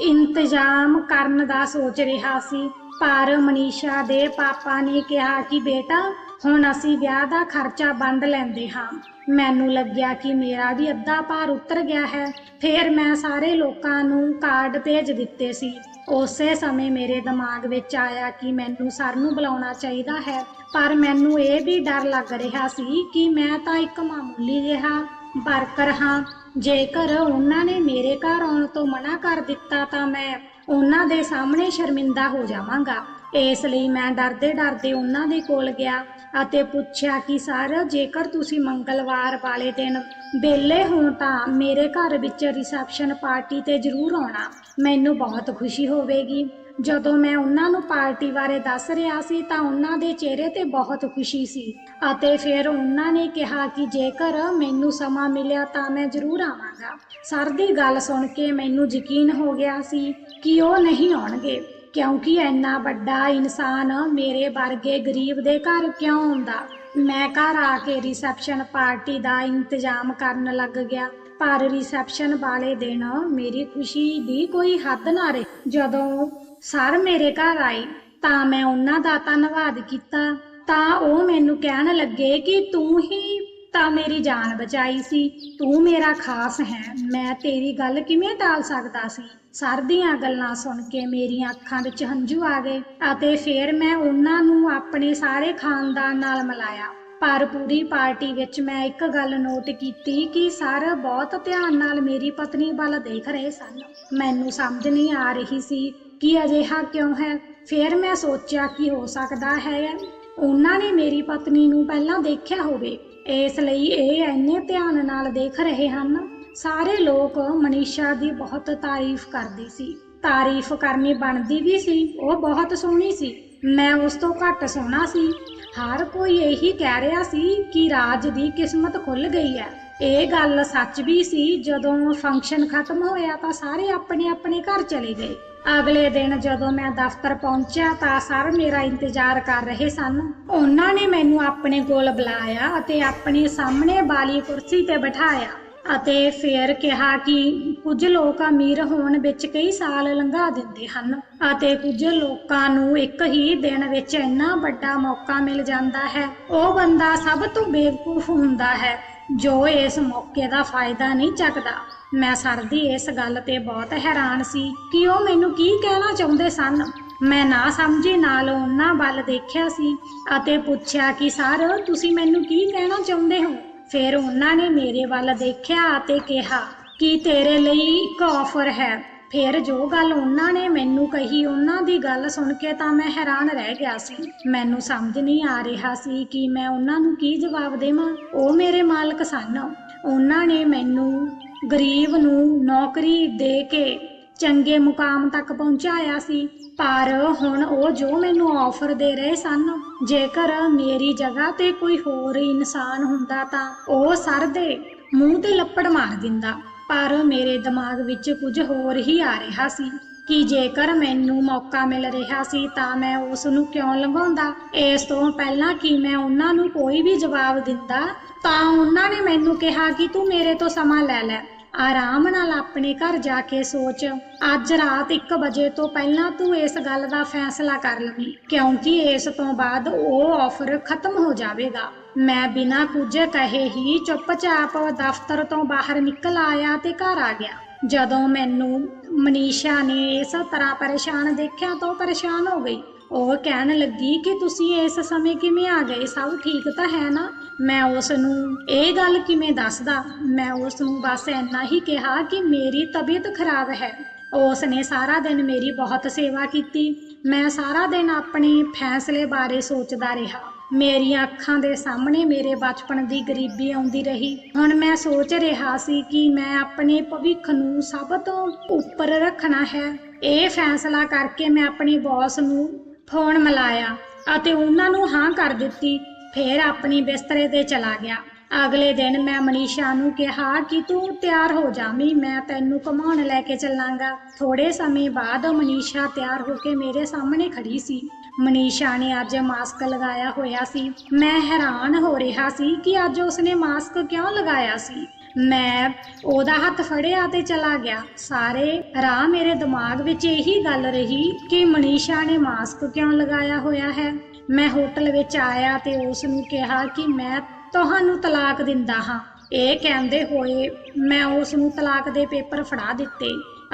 ਇੰਤਜ਼ਾਮ ਕਰਨ ਦਾ ਸੋਚ ਰਿਹਾ ਸੀ। ਪਰ ਮਨੀਸ਼ਾ ਦੇ ਪਾਪਾ ਨੇ ਕਿਹਾ ਕਿ ਬੇਟਾ ਹੁਣ ਅਸੀਂ ਵਿਆਹ ਦਾ ਖਰਚਾ ਵੰਡ ਲੈਂਦੇ ਹਾਂ। ਮੈਨੂੰ ਲੱਗਿਆ ਕਿ ਮੇਰਾ ਵੀ ਅੱਧਾ ਭਾਰ ਉਤਰ ਗਿਆ ਹੈ। ਫਿਰ ਮੈਂ ਸਾਰੇ ਲੋਕਾਂ ਨੂੰ ਕਾਰਡ ਭੇਜ ਦਿੱਤੇ ਸੀ। ਉਸੇ ਸਮੇਂ ਮੇਰੇ ਦਿਮਾਗ ਵਿੱਚ ਆਇਆ ਕਿ ਮੈਨੂੰ ਸਰ ਨੂੰ ਬੁਲਾਉਣਾ ਚਾਹੀਦਾ ਹੈ। ਪਰ ਮੈਨੂੰ ਇਹ ਵੀ ਡਰ ਲੱਗ ਰਿਹਾ ਸੀ ਕਿ ਮੈਂ ਤਾਂ ਇੱਕ ਮਾਮੂਲੀ ਜਿਹਾ ਵਰਕਰ ਹਾਂ। ਜੇਕਰ ਉਹਨਾਂ ਨੇ ਮੇਰੇ ਘਰ ਆਉਣ ਤੋਂ ਮਨਾ ਕਰ ਦਿੱਤਾ ਤਾਂ ਮੈਂ ਉਹਨਾਂ ਦੇ ਸਾਹਮਣੇ ਸ਼ਰਮਿੰਦਾ ਹੋ ਜਾਵਾਂਗਾ। ਇਸ ਲਈ ਮੈਂ ਡਰਦੇ ਡਰਦੇ ਉਹਨਾਂ ਦੇ ਕੋਲ ਗਿਆ। ਅਤੇ ਪੁੱਛਿਆ ਕਿ, ਸਰ, ਜੇਕਰ ਤੁਸੀਂ ਮੰਗਲਵਾਰ ਵਾਲੇ ਦਿਨ ਵਿਹਲੇ ਹੋ ਤਾਂ ਮੇਰੇ ਘਰ ਵਿੱਚ ਰਿਸੈਪਸ਼ਨ ਪਾਰਟੀ ਤੇ ਜ਼ਰੂਰ ਆਉਣਾ। ਮੈਨੂੰ ਬਹੁਤ ਖੁਸ਼ੀ ਹੋਵੇਗੀ। ਜਦੋਂ ਮੈਂ ਉਹਨਾਂ ਨੂੰ ਪਾਰਟੀ ਬਾਰੇ ਦੱਸ ਰਿਹਾ ਸੀ, ਤਾਂ ਉਹਨਾਂ ਦੇ ਚਿਹਰੇ ਤੇ ਬਹੁਤ ਖੁਸ਼ੀ ਸੀ ਅਤੇ ਫਿਰ ਉਹਨਾਂ ਨੇ ਕਿਹਾ ਕਿ, ਜੇਕਰ ਮੈਨੂੰ ਸਮਾਂ ਮਿਲਿਆ ਤਾਂ ਮੈਂ ਜ਼ਰੂਰ ਆਵਾਂਗਾ। ਸਰ ਦੀ ਗੱਲ ਸੁਣ ਕੇ ਮੈਨੂੰ ਯਕੀਨ ਹੋ ਗਿਆ ਸੀ ਕਿ ਉਹ ਨਹੀਂ ਆਉਣਗੇ। ਕਿਉਂਕਿ ਇੰਨਾ ਵੱਡਾ ਇਨਸਾਨ ਮੇਰੇ ਵਰਗੇ ਗਰੀਬ ਦੇ ਘਰ ਕਿਉਂ ਆਉਂਦਾ ਮੈਂ ਘਰ ਆ ਕੇ ਰਿਸੈਪਸ਼ਨ ਪਾਰਟੀ ਦਾ ਇੰਤਜ਼ਾਮ ਕਰਨ ਲੱਗ ਗਿਆ। ਪਰ ਰਿਸੈਪਸ਼ਨ ਵਾਲੇ ਦਿਨ ਮੇਰੀ ਖੁਸ਼ੀ ਦੀ ਕੋਈ ਹੱਦ ਨਾ ਰਹੀ। ਜਦੋਂ ਸਰ ਮੇਰੇ ਘਰ ਆਏ, ਤਾਂ ਮੈਂ ਉਹਨਾਂ ਦਾ ਧੰਨਵਾਦ ਕੀਤਾ। ਤਾਂ ਉਹ ਮੈਨੂੰ ਕਹਿਣ ਲੱਗੇ ਕਿ ਤੂੰ ਹੀ ਤਾਂ ਮੇਰੀ ਜਾਨ ਬਚਾਈ ਸੀ। ਤੂੰ ਮੇਰਾ ਖਾਸ ਹੈ। ਮੈਂ ਤੇਰੀ ਗੱਲ ਕਿਵੇਂ ਟਾਲ ਸਕਦਾ ਸੀ? ਸਰ ਦੀਆਂ ਗੱਲਾਂ ਸੁਣ ਕੇ ਮੇਰੀਆਂ ਅੱਖਾਂ ਵਿੱਚ ਹੰਝੂ ਆ ਗਏ ਅਤੇ ਫਿਰ ਮੈਂ ਉਹਨਾਂ ਨੂੰ ਆਪਣੇ ਸਾਰੇ ਖਾਨਦਾਨ ਨਾਲ ਮਿਲਾਇਆ। ਪਰ ਪੂਰੀ ਪਾਰਟੀ ਵਿੱਚ ਮੈਂ ਇੱਕ ਗੱਲ ਨੋਟ ਕੀਤੀ ਕਿ ਸਰ ਬਹੁਤ ਧਿਆਨ ਨਾਲ ਮੇਰੀ ਪਤਨੀ ਵੱਲ ਦੇਖ ਰਹੇ ਸਨ। ਮੈਨੂੰ ਸਮਝ ਨਹੀਂ ਆ ਰਹੀ ਸੀ ਕਿ ਅਜਿਹਾ ਕਿਉਂ ਹੈ। ਫਿਰ ਮੈਂ ਸੋਚਿਆ ਕਿ ਹੋ ਸਕਦਾ ਹੈ। ਉਹਨਾਂ ਨੇ ਮੇਰੀ ਪਤਨੀ ਨੂੰ ਪਹਿਲਾਂ ਦੇਖਿਆ ਹੋਵੇ। ਇਸ ਲਈ ਇਹ ਇੰਨੇ ਧਿਆਨ ਨਾਲ ਦੇਖ ਰਹੇ ਹਨ, ਸਾਰੇ ਲੋਕ ਮਨੀਸ਼ਾ ਦੀ ਬਹੁਤ ਤਾਰੀਫ ਕਰਦੇ ਸੀ। ਤਾਰੀਫ ਕਰਨੀ ਬਣਦੀ ਵੀ ਸੀ, ਉਹ ਬਹੁਤ ਸੋਹਣੀ ਸੀ। ਮੈਂ ਉਸ ਤੋਂ ਘੱਟ ਸੋਹਣਾ ਸੀ। ਹਰ ਕੋਈ ਇਹੀ ਕਹਿ ਰਿਹਾ ਸੀ ਕਿ ਰਾਜ ਦੀ ਕਿਸਮਤ ਖੁੱਲ ਗਈ ਹੈ। ਇਹ ਗੱਲ ਸੱਚ ਵੀ ਸੀ, ਜਦੋਂ ਫੰਕਸ਼ਨ ਖਤਮ ਹੋਇਆ ਤਾਂ ਸਾਰੇ ਆਪਣੇ ਆਪਣੇ ਘਰ ਚਲੇ ਗਏ। ਅਗਲੇ ਦਿਨ ਜਦੋਂ ਮੈਂ ਦਫ਼ਤਰ ਪਹੁੰਚਿਆ ਤਾਂ ਸਰ ਮੇਰਾ ਇੰਤਜ਼ਾਰ ਕਰ ਰਹੇ ਸਨ। ਉਹਨਾਂ ਨੇ ਮੈਨੂੰ ਆਪਣੇ ਕੋਲ ਬੁਲਾਇਆ ਅਤੇ ਆਪਣੇ ਸਾਹਮਣੇ ਵਾਲੀ ਕੁਰਸੀ ਤੇ ਬਿਠਾਇਆ ਅਤੇ ਫਿਰ ਕਿਹਾ ਕਿ ਕੁਝ ਲੋਕ ਅਮੀਰ ਹੋਣ ਵਿੱਚ ਕਈ ਸਾਲ ਲੰਘਾ ਦਿੰਦੇ ਹਨ ਅਤੇ ਕੁਝ ਲੋਕਾਂ ਨੂੰ ਇੱਕ ਹੀ ਦਿਨ ਵਿੱਚ ਇੰਨਾ ਵੱਡਾ ਮੌਕਾ ਮਿਲ ਜਾਂਦਾ ਹੈ। ਉਹ ਬੰਦਾ ਸਭ ਤੋਂ ਬੇਵਕੂਫ ਹੁੰਦਾ ਹੈ। ਜੋ ਇਸ ਮੌਕੇ ਦਾ ਫਾਇਦਾ ਨਹੀਂ ਚੱਕਦਾ। ਮੈਂ ਸਰਦੀ ਇਸ ਗੱਲ ਤੇ ਬਹੁਤ ਹੈਰਾਨ ਸੀ ਕਿ ਉਹ ਮੈਨੂੰ ਕੀ ਕਹਿਣਾ ਚਾਹੁੰਦੇ ਸਨ। ਮੈਂ ਨਾ ਸਮਝੀ, ਨਾਲ ਉਹਨਾਂ ਵੱਲ ਦੇਖਿਆ ਸੀ ਅਤੇ ਪੁੱਛਿਆ ਕਿ, ਸਰ, ਤੁਸੀਂ ਮੈਨੂੰ ਕੀ ਕਹਿਣਾ ਚਾਹੁੰਦੇ ਹੋ? ਫਿਰ ਉਹਨਾਂ ਨੇ ਮੇਰੇ ਵੱਲ ਦੇਖਿਆ ਅਤੇ ਕਿਹਾ ਕਿ ਤੇਰੇ ਲਈ ਇੱਕ ਆਫਰ ਹੈ। ਫਿਰ ਜੋ ਗੱਲ ਉਹਨਾਂ ਨੇ ਮੈਨੂੰ ਕਹੀ, ਉਹਨਾਂ ਦੀ ਗੱਲ ਸੁਣ ਕੇ ਤਾਂ ਮੈਂ ਹੈਰਾਨ ਰਹਿ ਗਿਆ ਸੀ। ਮੈਨੂੰ ਸਮਝ ਨਹੀਂ ਆ ਰਿਹਾ ਸੀ ਕਿ ਮੈਂ ਉਹਨਾਂ ਨੂੰ ਕੀ ਜਵਾਬ ਦੇਵਾਂ। ਉਹ ਮੇਰੇ ਮਾਲਕ ਸਨ। ਉਹਨਾਂ ਨੇ ਮੈਨੂੰ ਗਰੀਬ ਨੂੰ ਨੌਕਰੀ ਦੇ ਕੇ ਚੰਗੇ ਮੁਕਾਮ ਤੱਕ ਪਹੁੰਚਾਇਆ ਸੀ। ਪਰ ਹੁਣ ਉਹ ਜੋ ਮੈਨੂੰ ਆਫਰ ਦੇ ਰਹੇ ਸਨ, ਜੇਕਰ ਮੇਰੀ ਜਗ੍ਹਾ ਤੇ ਕੋਈ ਹੋਰ ਇਨਸਾਨ ਹੁੰਦਾ ਤਾਂ ਉਹ ਸਰ ਦੇ ਮੂੰਹ ਤੇ ਲੱਪੜ ਮਾਰ ਦਿੰਦਾ। ਪਰ ਮੇਰੇ ਦਿਮਾਗ ਵਿੱਚ ਕੁਝ ਹੋਰ ਹੀ ਆ ਰਿਹਾ ਸੀ ਕਿ ਜੇਕਰ ਮੈਨੂੰ ਮੌਕਾ ਮਿਲ ਰਿਹਾ ਸੀ ਤਾਂ ਮੈਂ ਉਸ ਨੂੰ ਕਿਉਂ ਲੰਘਾਉਂਦਾ? ਇਸ ਤੋਂ ਪਹਿਲਾਂ ਕਿ ਮੈਂ ਉਹਨਾਂ ਨੂੰ ਕੋਈ ਵੀ ਜਵਾਬ ਦਿੰਦਾ, ਤਾਂ ਉਹਨਾਂ ਨੇ ਮੈਨੂੰ ਕਿਹਾ ਕਿ ਤੂੰ ਮੇਰੇ ਤੋਂ ਸਮਾਂ ਲੈ ਲੈ। ਆਰਾਮ ਨਾਲ ਆਪਣੇ ਘਰ ਜਾ ਕੇ ਸੋਚ, ਅੱਜ ਰਾਤ 1 ਵਜੇ ਤੋਂ ਪਹਿਲਾਂ ਤੂੰ ਇਸ ਗੱਲ ਦਾ ਫੈਸਲਾ ਕਰ ਲਵੀਂ, ਕਿਉਂਕਿ ਇਸ ਤੋਂ ਬਾਅਦ ਉਹ ਆਫਰ ਖਤਮ ਹੋ ਜਾਵੇਗਾ। ਮੈਂ ਬਿਨਾਂ ਕੁਝ ਕਹੇ ਹੀ ਚੁੱਪਚਾਪ ਦਫ਼ਤਰ ਤੋਂ ਬਾਹਰ ਨਿਕਲ ਆਇਆ ਤੇ ਘਰ ਆ ਗਿਆ। ਜਦੋਂ ਮੈਨੂੰ ਮਨੀਸ਼ਾ ਨੇ ਇਸ ਤਰ੍ਹਾਂ ਪਰੇਸ਼ਾਨ ਦੇਖਿਆ ਤਾਂ ਪਰੇਸ਼ਾਨ ਹੋ ਗਈ। ਉਹ ਕਹਿਣ ਲੱਗੀ ਕਿ ਤੁਸੀਂ ਇਸ ਸਮੇਂ ਕਿਵੇਂ ਆ ਗਏ? ਸਭ ਠੀਕ ਤਾਂ ਹੈ ਨਾ? ਮੈਂ ਉਸ ਨੂੰ ਇਹ ਗੱਲ ਕਿਵੇਂ ਦੱਸਦਾ? ਮੈਂ ਉਸ ਨੂੰ ਬਸ ਇੰਨਾ ਹੀ ਕਿਹਾ ਕਿ ਮੇਰੀ ਤਬੀਅਤ ਖਰਾਬ ਹੈ। ਉਸ ਨੇ ਸਾਰਾ ਦਿਨ ਮੇਰੀ ਬਹੁਤ ਸੇਵਾ ਕੀਤੀ। ਮੈਂ ਸਾਰਾ ਦਿਨ ਆਪਣੇ ਫੈਸਲੇ ਬਾਰੇ ਸੋਚਦਾ ਰਿਹਾ। ਮੇਰੀਆਂ ਅੱਖਾਂ ਦੇ ਸਾਹਮਣੇ ਮੇਰੇ ਬਚਪਨ ਦੀ ਗਰੀਬੀ ਆਉਂਦੀ ਰਹੀ। ਹੁਣ ਮੈਂ ਸੋਚ ਰਿਹਾ ਸੀ ਕਿ ਮੈਂ ਆਪਣੇ ਭਵਿੱਖ ਨੂੰ ਸਭ ਤੋਂ ਉੱਪਰ ਰੱਖਣਾ ਹੈ। ਇਹ ਫੈਸਲਾ ਕਰਕੇ ਮੈਂ ਆਪਣੀ ਬੌਸ ਨੂੰ ਫੋਨ ਮਿਲਾਇਆ ਅਤੇ ਉਹਨਾਂ ਨੂੰ ਹਾਂ ਕਰ ਦਿੱਤੀ। ਫਿਰ ਆਪਣੀ ਬਿਸਤਰੇ ਤੇ ਚਲਾ ਗਿਆ। ਅਗਲੇ ਦਿਨ ਮੈਂ ਮਨੀਸ਼ਾ ਨੂੰ ਕਿਹਾ ਕਿ ਤੂੰ ਤਿਆਰ ਹੋ ਜਾਵੀਂ ਮੈਂ ਤੈਨੂੰ ਘੁਮਾਉਣ ਲੈ ਕੇ ਚੱਲਾਂਗਾ। ਥੋੜੇ ਸਮੇਂ ਬਾਅਦ ਮਨੀਸ਼ਾ ਤਿਆਰ ਹੋ ਕੇ ਮੇਰੇ ਸਾਹਮਣੇ ਖੜੀ ਸੀ। ਮਨੀਸ਼ਾ ਨੇ ਅੱਜ ਮਾਸਕ ਲਗਾਇਆ ਹੋਇਆ ਸੀ। ਮੈਂ ਹੈਰਾਨ ਹੋ ਰਿਹਾ ਸੀ ਕਿ ਅੱਜ ਉਸਨੇ ਮਾਸਕ ਕਿਉਂ ਲਗਾਇਆ ਸੀ। ਮੈਂ ਉਹਦਾ ਹੱਥ ਫੜਿਆ ਤੇ ਚਲਾ ਗਿਆ। ਸਾਰੇ ਰਾਹ ਮੇਰੇ ਦਿਮਾਗ ਵਿੱਚ ਇਹੀ ਗੱਲ ਰਹੀ ਕਿ ਮਨੀਸ਼ਾ ਨੇ ਮਾਸਕ ਕਿਉਂ ਲਗਾਇਆ ਹੋਇਆ ਹੈ। ਮੈਂ ਹੋਟਲ ਵਿੱਚ ਆਇਆ ਤੇ ਉਸ ਨੂੰ ਕਿਹਾ ਕਿ ਮੈਂ ਤੁਹਾਨੂੰ ਤਲਾਕ ਦਿੰਦਾ ਹਾਂ। ਇਹ ਕਹਿੰਦੇ ਹੋਏ ਮੈਂ ਉਸ ਨੂੰ ਤਲਾਕ ਦੇ ਪੇਪਰ ਫੜਾ ਦਿੱਤੇ।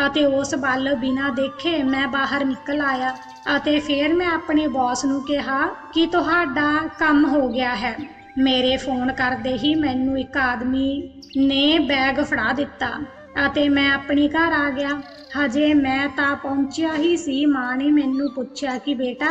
ਅਤੇ ਉਸ ਵੱਲ ਬਿਨਾਂ ਦੇਖੇ ਮੈਂ ਬਾਹਰ ਨਿਕਲ ਆਇਆ ਅਤੇ ਫਿਰ ਮੈਂ ਆਪਣੇ ਬੌਸ ਨੂੰ ਕਿਹਾ ਕਿ ਤੁਹਾਡਾ ਕੰਮ ਹੋ ਗਿਆ ਹੈ। ਮੇਰੇ ਫੋਨ ਕਰਦੇ ਹੀ ਮੈਨੂੰ ਇੱਕ ਆਦਮੀ ਨੇ ਬੈਗ ਫੜਾ ਦਿੱਤਾ ਅਤੇ ਮੈਂ ਆਪਣੀ ਘਰ ਆ ਗਿਆ। ਹਜੇ ਮੈਂ ਤਾਂ ਪਹੁੰਚਿਆ ਹੀ ਸੀ। ਮਾਂ ਨੇ ਮੈਨੂੰ ਪੁੱਛਿਆ ਕਿ ਬੇਟਾ,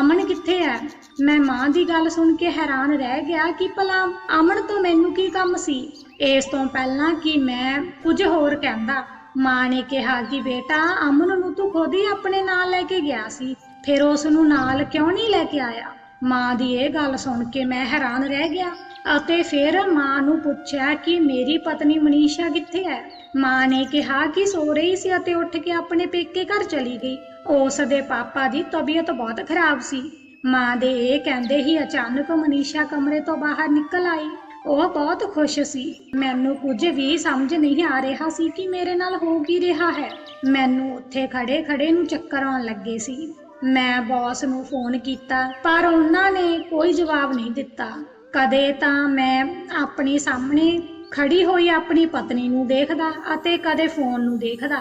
ਅਮਨ ਕਿੱਥੇ ਹੈ? ਮੈਂ ਮਾਂ ਦੀ ਗੱਲ ਸੁਣ ਕੇ ਹੈਰਾਨ ਰਹਿ ਗਿਆ ਕਿ ਭਲਾ ਅਮਨ ਤੋਂ ਮੈਨੂੰ ਕੀ ਕੰਮ ਸੀ? ਇਸ ਤੋਂ ਪਹਿਲਾਂ ਕਿ ਮੈਂ ਕੁਝ ਹੋਰ ਕਹਿੰਦਾ। ਮਾਂ ਨੇ ਕਿਹਾ ਕਿ ਬੇਟਾ, ਅਮਨ ਨੂੰ ਤੂੰ ਖੁਦ ਹੀ ਆਪਣੇ ਨਾਲ ਲੈ ਕੇ ਗਿਆ ਸੀ, ਫਿਰ ਉਸ ਨੂੰ ਨਾਲ ਕਿਉਂ ਨਹੀਂ ਲੈ ਕੇ ਆਇਆ? ਮਾਂ ਦੀ ਇਹ ਗੱਲ ਸੁਣ ਕੇ ਮੈਂ ਹੈਰਾਨ ਰਹਿ ਗਿਆ ਅਤੇ ਫਿਰ ਮਾਂ ਨੂੰ ਪੁੱਛਿਆ ਕਿ ਮੇਰੀ ਪਤਨੀ ਮਨੀਸ਼ਾ ਕਿੱਥੇ ਹੈ? ਮਾਂ ਨੇ ਕਿਹਾ ਕਿ ਸੋ ਰਹੀ ਸੀ ਅਤੇ ਉੱਠ ਕੇ ਆਪਣੇ ਪੇਕੇ ਘਰ ਚਲੀ ਗਈ। ਉਸ ਦੇ ਪਾਪਾ ਦੀ ਤਬੀਅਤ ਬਹੁਤ ਖਰਾਬ ਸੀ। ਮਾਂ ਦੇ ਇਹ ਕਹਿੰਦੇ ਹੀ ਅਚਾਨਕ ਮਨੀਸ਼ਾ ਕਮਰੇ ਤੋਂ ਬਾਹਰ ਨਿਕਲ ਆਈ। ਉਹ ਬਹੁਤ ਖੁਸ਼ ਸੀ। ਮੈਨੂੰ ਕੁਝ ਵੀ ਸਮਝ ਨਹੀਂ ਆ ਰਿਹਾ ਸੀ ਕਿ ਮੇਰੇ ਨਾਲ ਹੋ ਕੀ ਰਿਹਾ ਹੈ। ਮੈਨੂੰ ਉੱਥੇ ਖੜੇ ਖੜੇ ਨੂੰ ਚੱਕਰ ਆਉਣ ਲੱਗੇ ਸੀ। ਮੈਂ ਬੌਸ ਨੂੰ ਫੋਨ ਕੀਤਾ, ਪਰ ਉਹਨਾਂ ਨੇ ਕੋਈ ਜਵਾਬ ਨਹੀਂ ਦਿੱਤਾ। ਕਦੇ ਤਾਂ ਮੈਂ ਆਪਣੀ ਸਾਹਮਣੇ ਖੜੀ ਹੋਈ ਆਪਣੀ ਪਤਨੀ ਨੂੰ ਦੇਖਦਾ ਅਤੇ ਕਦੇ ਫੋਨ ਨੂੰ ਦੇਖਦਾ।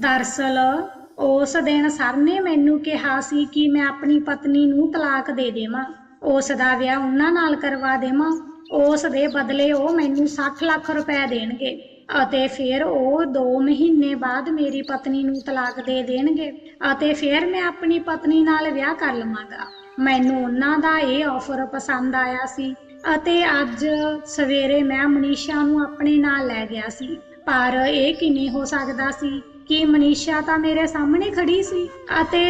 ਦਰਸਲ ਉਸ ਦਿਨ ਸਰ ਨੇ ਮੈਨੂੰ ਕਿਹਾ ਸੀ ਕਿ ਮੈਂ ਆਪਣੀ ਪਤਨੀ ਨੂੰ ਤਲਾਕ ਦੇ ਦੇਵਾਂ। ਉਸ ਦਾ ਵਿਆਹ ਉਹਨਾਂ ਨਾਲ ਕਰਵਾ ਦੇਵਾਂ। ਉਸ ਦੇ ਬਦਲੇ ਉਹ ਮੈਨੂੰ 60 ਲੱਖ ਰੁਪਏ ਦੇਣਗੇ ਅਤੇ ਫਿਰ ਉਹ 2 ਮਹੀਨੇ ਬਾਅਦ ਮੇਰੀ ਪਤਨੀ ਨੂੰ ਤਲਾਕ ਦੇ ਦੇਣਗੇ ਅਤੇ ਫਿਰ ਮੈਂ ਆਪਣੀ ਪਤਨੀ ਨਾਲ ਵਿਆਹ ਕਰ ਲਵਾਂਗਾ। ਮੈਨੂੰ ਉਹਨਾਂ ਦਾ ਇਹ ਆਫਰ ਪਸੰਦ ਆਇਆ ਸੀ ਅਤੇ ਅੱਜ ਸਵੇਰੇ ਮੈਂ ਮਨੀਸ਼ਾ ਨੂੰ ਆਪਣੇ ਨਾਲ ਲੈ ਗਿਆ ਸੀ। ਪਰ ਇਹ ਕਿਵੇਂ ਹੋ ਸਕਦਾ ਸੀ ਕਿ ਮਨੀਸ਼ਾ ਤਾਂ ਮੇਰੇ ਸਾਹਮਣੇ ਖੜੀ ਸੀ ਅਤੇ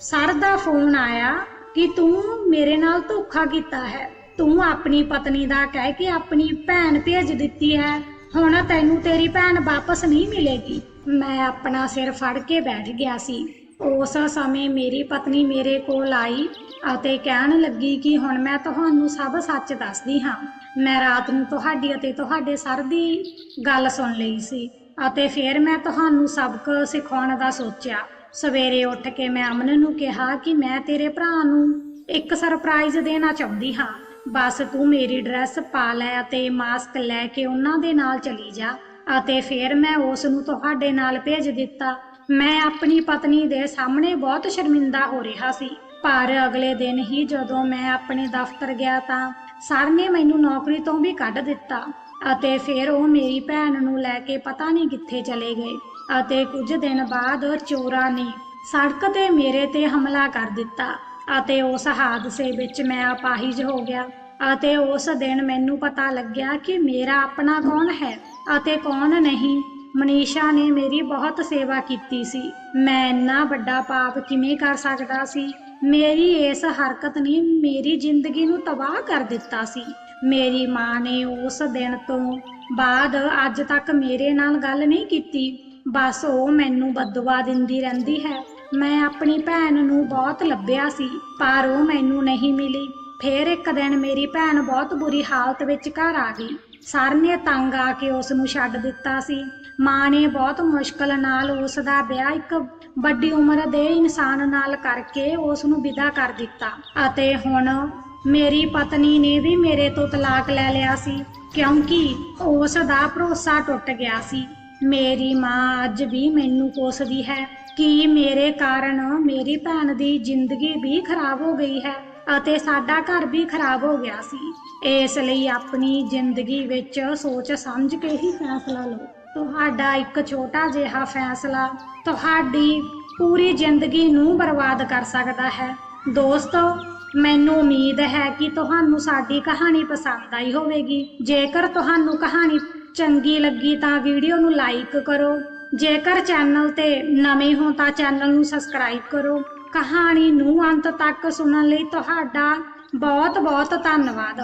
ਸਰ ਦਾ ਫੋਨ ਆਇਆ ਕਿ ਤੂੰ ਮੇਰੇ ਨਾਲ ਧੋਖਾ ਕੀਤਾ ਹੈ। ਤੂੰ ਆਪਣੀ ਪਤਨੀ ਦਾ ਕਹਿ ਕੇ ਆਪਣੀ ਭੈਣ ਭੇਜ ਦਿੱਤੀ ਹੈ। ਹੁਣ ਤੈਨੂੰ ਤੇਰੀ ਭੈਣ ਵਾਪਸ ਨਹੀਂ ਮਿਲੇਗੀ। ਮੈਂ ਆਪਣਾ ਸਿਰ ਫੜ ਕੇ ਬੈਠ ਗਿਆ ਸੀ। ਉਸ ਸਮੇਂ ਮੇਰੀ ਪਤਨੀ ਮੇਰੇ ਕੋਲ ਆਈ ਅਤੇ ਕਹਿਣ ਲੱਗੀ ਕਿ ਹੁਣ ਮੈਂ ਤੁਹਾਨੂੰ ਸਭ ਸੱਚ ਦੱਸਦੀ ਹਾਂ। ਮੈਂ ਰਾਤ ਨੂੰ ਤੁਹਾਡੀ ਅਤੇ ਤੁਹਾਡੇ ਸਰ ਦੀ ਗੱਲ ਸੁਣ ਲਈ ਸੀ ਅਤੇ ਫਿਰ ਮੈਂ ਤੁਹਾਨੂੰ ਸਬਕ ਸਿਖਾਉਣ ਦਾ ਸੋਚਿਆ। ਸਵੇਰੇ ਉੱਠ ਕੇ ਮੈਂ ਅਮਨ ਨੂੰ ਕਿਹਾ ਕਿ ਮੈਂ ਤੇਰੇ ਭਰਾ ਨੂੰ ਇੱਕ ਸਰਪ੍ਰਾਈਜ਼ ਦੇਣਾ ਚਾਹੁੰਦੀ ਹਾਂ। ਬਸ ਤੂੰ ਮੇਰੀ ਡਰੈਸ ਪਾ ਲੈ ਅਤੇ ਮਾਸਕ ਲੈ ਕੇ ਉਹਨਾਂ ਦੇ ਨਾਲ ਚਲੀ ਜਾ। ਅਤੇ ਫਿਰ ਮੈਂ ਉਸ ਨੂੰ ਤੁਹਾਡੇ ਨਾਲ ਭੇਜ ਦਿੱਤਾ। ਮੈਂ ਆਪਣੀ ਪਤਨੀ ਦੇ ਸਾਹਮਣੇ ਬਹੁਤ ਸ਼ਰਮਿੰਦਾ ਹੋ ਰਿਹਾ ਸੀ। ਪਰ ਅਗਲੇ ਦਿਨ ਹੀ ਜਦੋਂ ਮੈਂ ਆਪਣੇ ਦਫ਼ਤਰ ਗਿਆ ਤਾਂ ਸਰ ਨੇ ਮੈਨੂੰ ਨੌਕਰੀ ਤੋਂ ਵੀ ਕੱਢ ਦਿੱਤਾ। ਅਤੇ ਫਿਰ ਉਹ ਮੇਰੀ ਭੈਣ ਨੂੰ ਲੈ ਕੇ ਪਤਾ ਨਹੀਂ ਕਿੱਥੇ ਚਲੇ ਗਏ। ਅਤੇ ਕੁਝ ਦਿਨ ਬਾਅਦ ਚੋਰਾਂ ਨੇ ਸੜਕ ਤੇ ਮੇਰੇ ਤੇ ਹਮਲਾ ਕਰ ਦਿੱਤਾ। ਅਤੇ ਉਸ ਹਾਦਸੇ ਵਿੱਚ ਮੈਂ ਅਪਾਹਿਜ ਹੋ ਗਿਆ ਅਤੇ ਉਸ ਦਿਨ ਮੈਨੂੰ ਪਤਾ ਲੱਗਿਆ ਕਿ ਮੇਰਾ ਆਪਣਾ ਕੌਣ ਹੈ ਅਤੇ ਕੌਣ ਨਹੀਂ। ਮਨੀਸ਼ਾ ਨੇ ਮੇਰੀ ਬਹੁਤ ਸੇਵਾ ਕੀਤੀ ਸੀ। ਮੈਂ ਇੰਨਾ ਵੱਡਾ ਪਾਪ ਕਿਵੇਂ ਕਰ ਸਕਦਾ ਸੀ? ਮੇਰੀ ਇਸ ਹਰਕਤ ਨੇ ਮੇਰੀ ਜ਼ਿੰਦਗੀ ਨੂੰ ਤਬਾਹ ਕਰ ਦਿੱਤਾ ਸੀ। ਮੇਰੀ ਮਾਂ ਨੇ ਉਸ ਦਿਨ ਤੋਂ ਬਾਅਦ ਅੱਜ ਤੱਕ ਮੇਰੇ ਨਾਲ ਗੱਲ ਨਹੀਂ ਕੀਤੀ। ਬਸ ਉਹ ਮੈਨੂੰ ਬਦਦੁਆ ਦਿੰਦੀ ਰਹਿੰਦੀ ਹੈ। ਮੈਂ ਆਪਣੀ ਭੈਣ ਨੂੰ ਬਹੁਤ ਲੱਭਿਆ ਸੀ, ਪਰ ਉਹ ਮੈਨੂੰ ਨਹੀਂ ਮਿਲੀ। ਫਿਰ ਇੱਕ ਦਿਨ ਮੇਰੀ ਭੈਣ ਬਹੁਤ ਬੁਰੀ ਹਾਲਤ ਵਿੱਚ ਘਰ ਆ ਗਈ। ਸਰ ਨੇ ਤੰਗ ਆ ਕੇ ਉਸ ਨੂੰ ਛੱਡ ਦਿੱਤਾ ਸੀ। ਮਾਂ ਨੇ ਬਹੁਤ ਮੁਸ਼ਕਲ ਨਾਲ ਉਸ ਦਾ ਵਿਆਹ ਇੱਕ ਵੱਡੀ ਉਮਰ ਦੇ ਇਨਸਾਨ ਨਾਲ ਕਰਕੇ ਉਸ ਨੂੰ ਵਿਦਾ ਕਰ ਦਿੱਤਾ। ਅਤੇ ਹੁਣ ਮੇਰੀ ਪਤਨੀ ਨੇ ਵੀ ਮੇਰੇ ਤੋਂ ਤਲਾਕ ਲੈ ਲਿਆ ਸੀ, ਕਿਉਂਕਿ ਉਸ ਦਾ ਭਰੋਸਾ ਟੁੱਟ ਗਿਆ ਸੀ। ਮੇਰੀ ਮਾਂ ਅੱਜ ਵੀ ਮੈਨੂੰ ਕੋਸਦੀ ਹੈ। ਕਿ ਮੇਰੇ ਕਾਰਨ ਮੇਰੀ ਭੈਣ ਦੀ ਜ਼ਿੰਦਗੀ ਵੀ ਖਰਾਬ ਹੋ ਗਈ ਹੈ ਅਤੇ ਸਾਡਾ ਘਰ ਵੀ ਖਰਾਬ ਹੋ ਗਿਆ ਸੀ। ਇਸ ਲਈ ਆਪਣੀ ਜ਼ਿੰਦਗੀ ਵਿੱਚ ਸੋਚ ਸਮਝ ਕੇ ਹੀ ਫੈਸਲਾ ਲਓ। ਤੁਹਾਡਾ ਇੱਕ ਛੋਟਾ ਜਿਹਾ ਫੈਸਲਾ ਤੁਹਾਡੀ ਪੂਰੀ ਜ਼ਿੰਦਗੀ ਨੂੰ ਬਰਬਾਦ ਕਰ ਸਕਦਾ ਹੈ। ਦੋਸਤੋ, ਮੈਨੂੰ ਉਮੀਦ ਹੈ ਕਿ ਤੁਹਾਨੂੰ ਸਾਡੀ ਕਹਾਣੀ ਪਸੰਦ ਆਈ ਹੋਵੇਗੀ। ਜੇਕਰ ਤੁਹਾਨੂੰ ਕਹਾਣੀ ਚੰਗੀ ਲੱਗੀ ਤਾਂ ਵੀਡੀਓ ਨੂੰ ਲਾਈਕ ਕਰੋ ਜੇਕਰ ਚੈਨਲ ਤੇ ਨਵੇਂ ਹੋ ਤਾਂ ਚੈਨਲ ਨੂੰ ਸਬਸਕ੍ਰਾਈਬ ਕਰੋ। ਕਹਾਣੀ ਨੂੰ ਅੰਤ ਤੱਕ ਸੁਣਨ ਲਈ ਤੁਹਾਡਾ ਬਹੁਤ ਬਹੁਤ ਧੰਨਵਾਦ।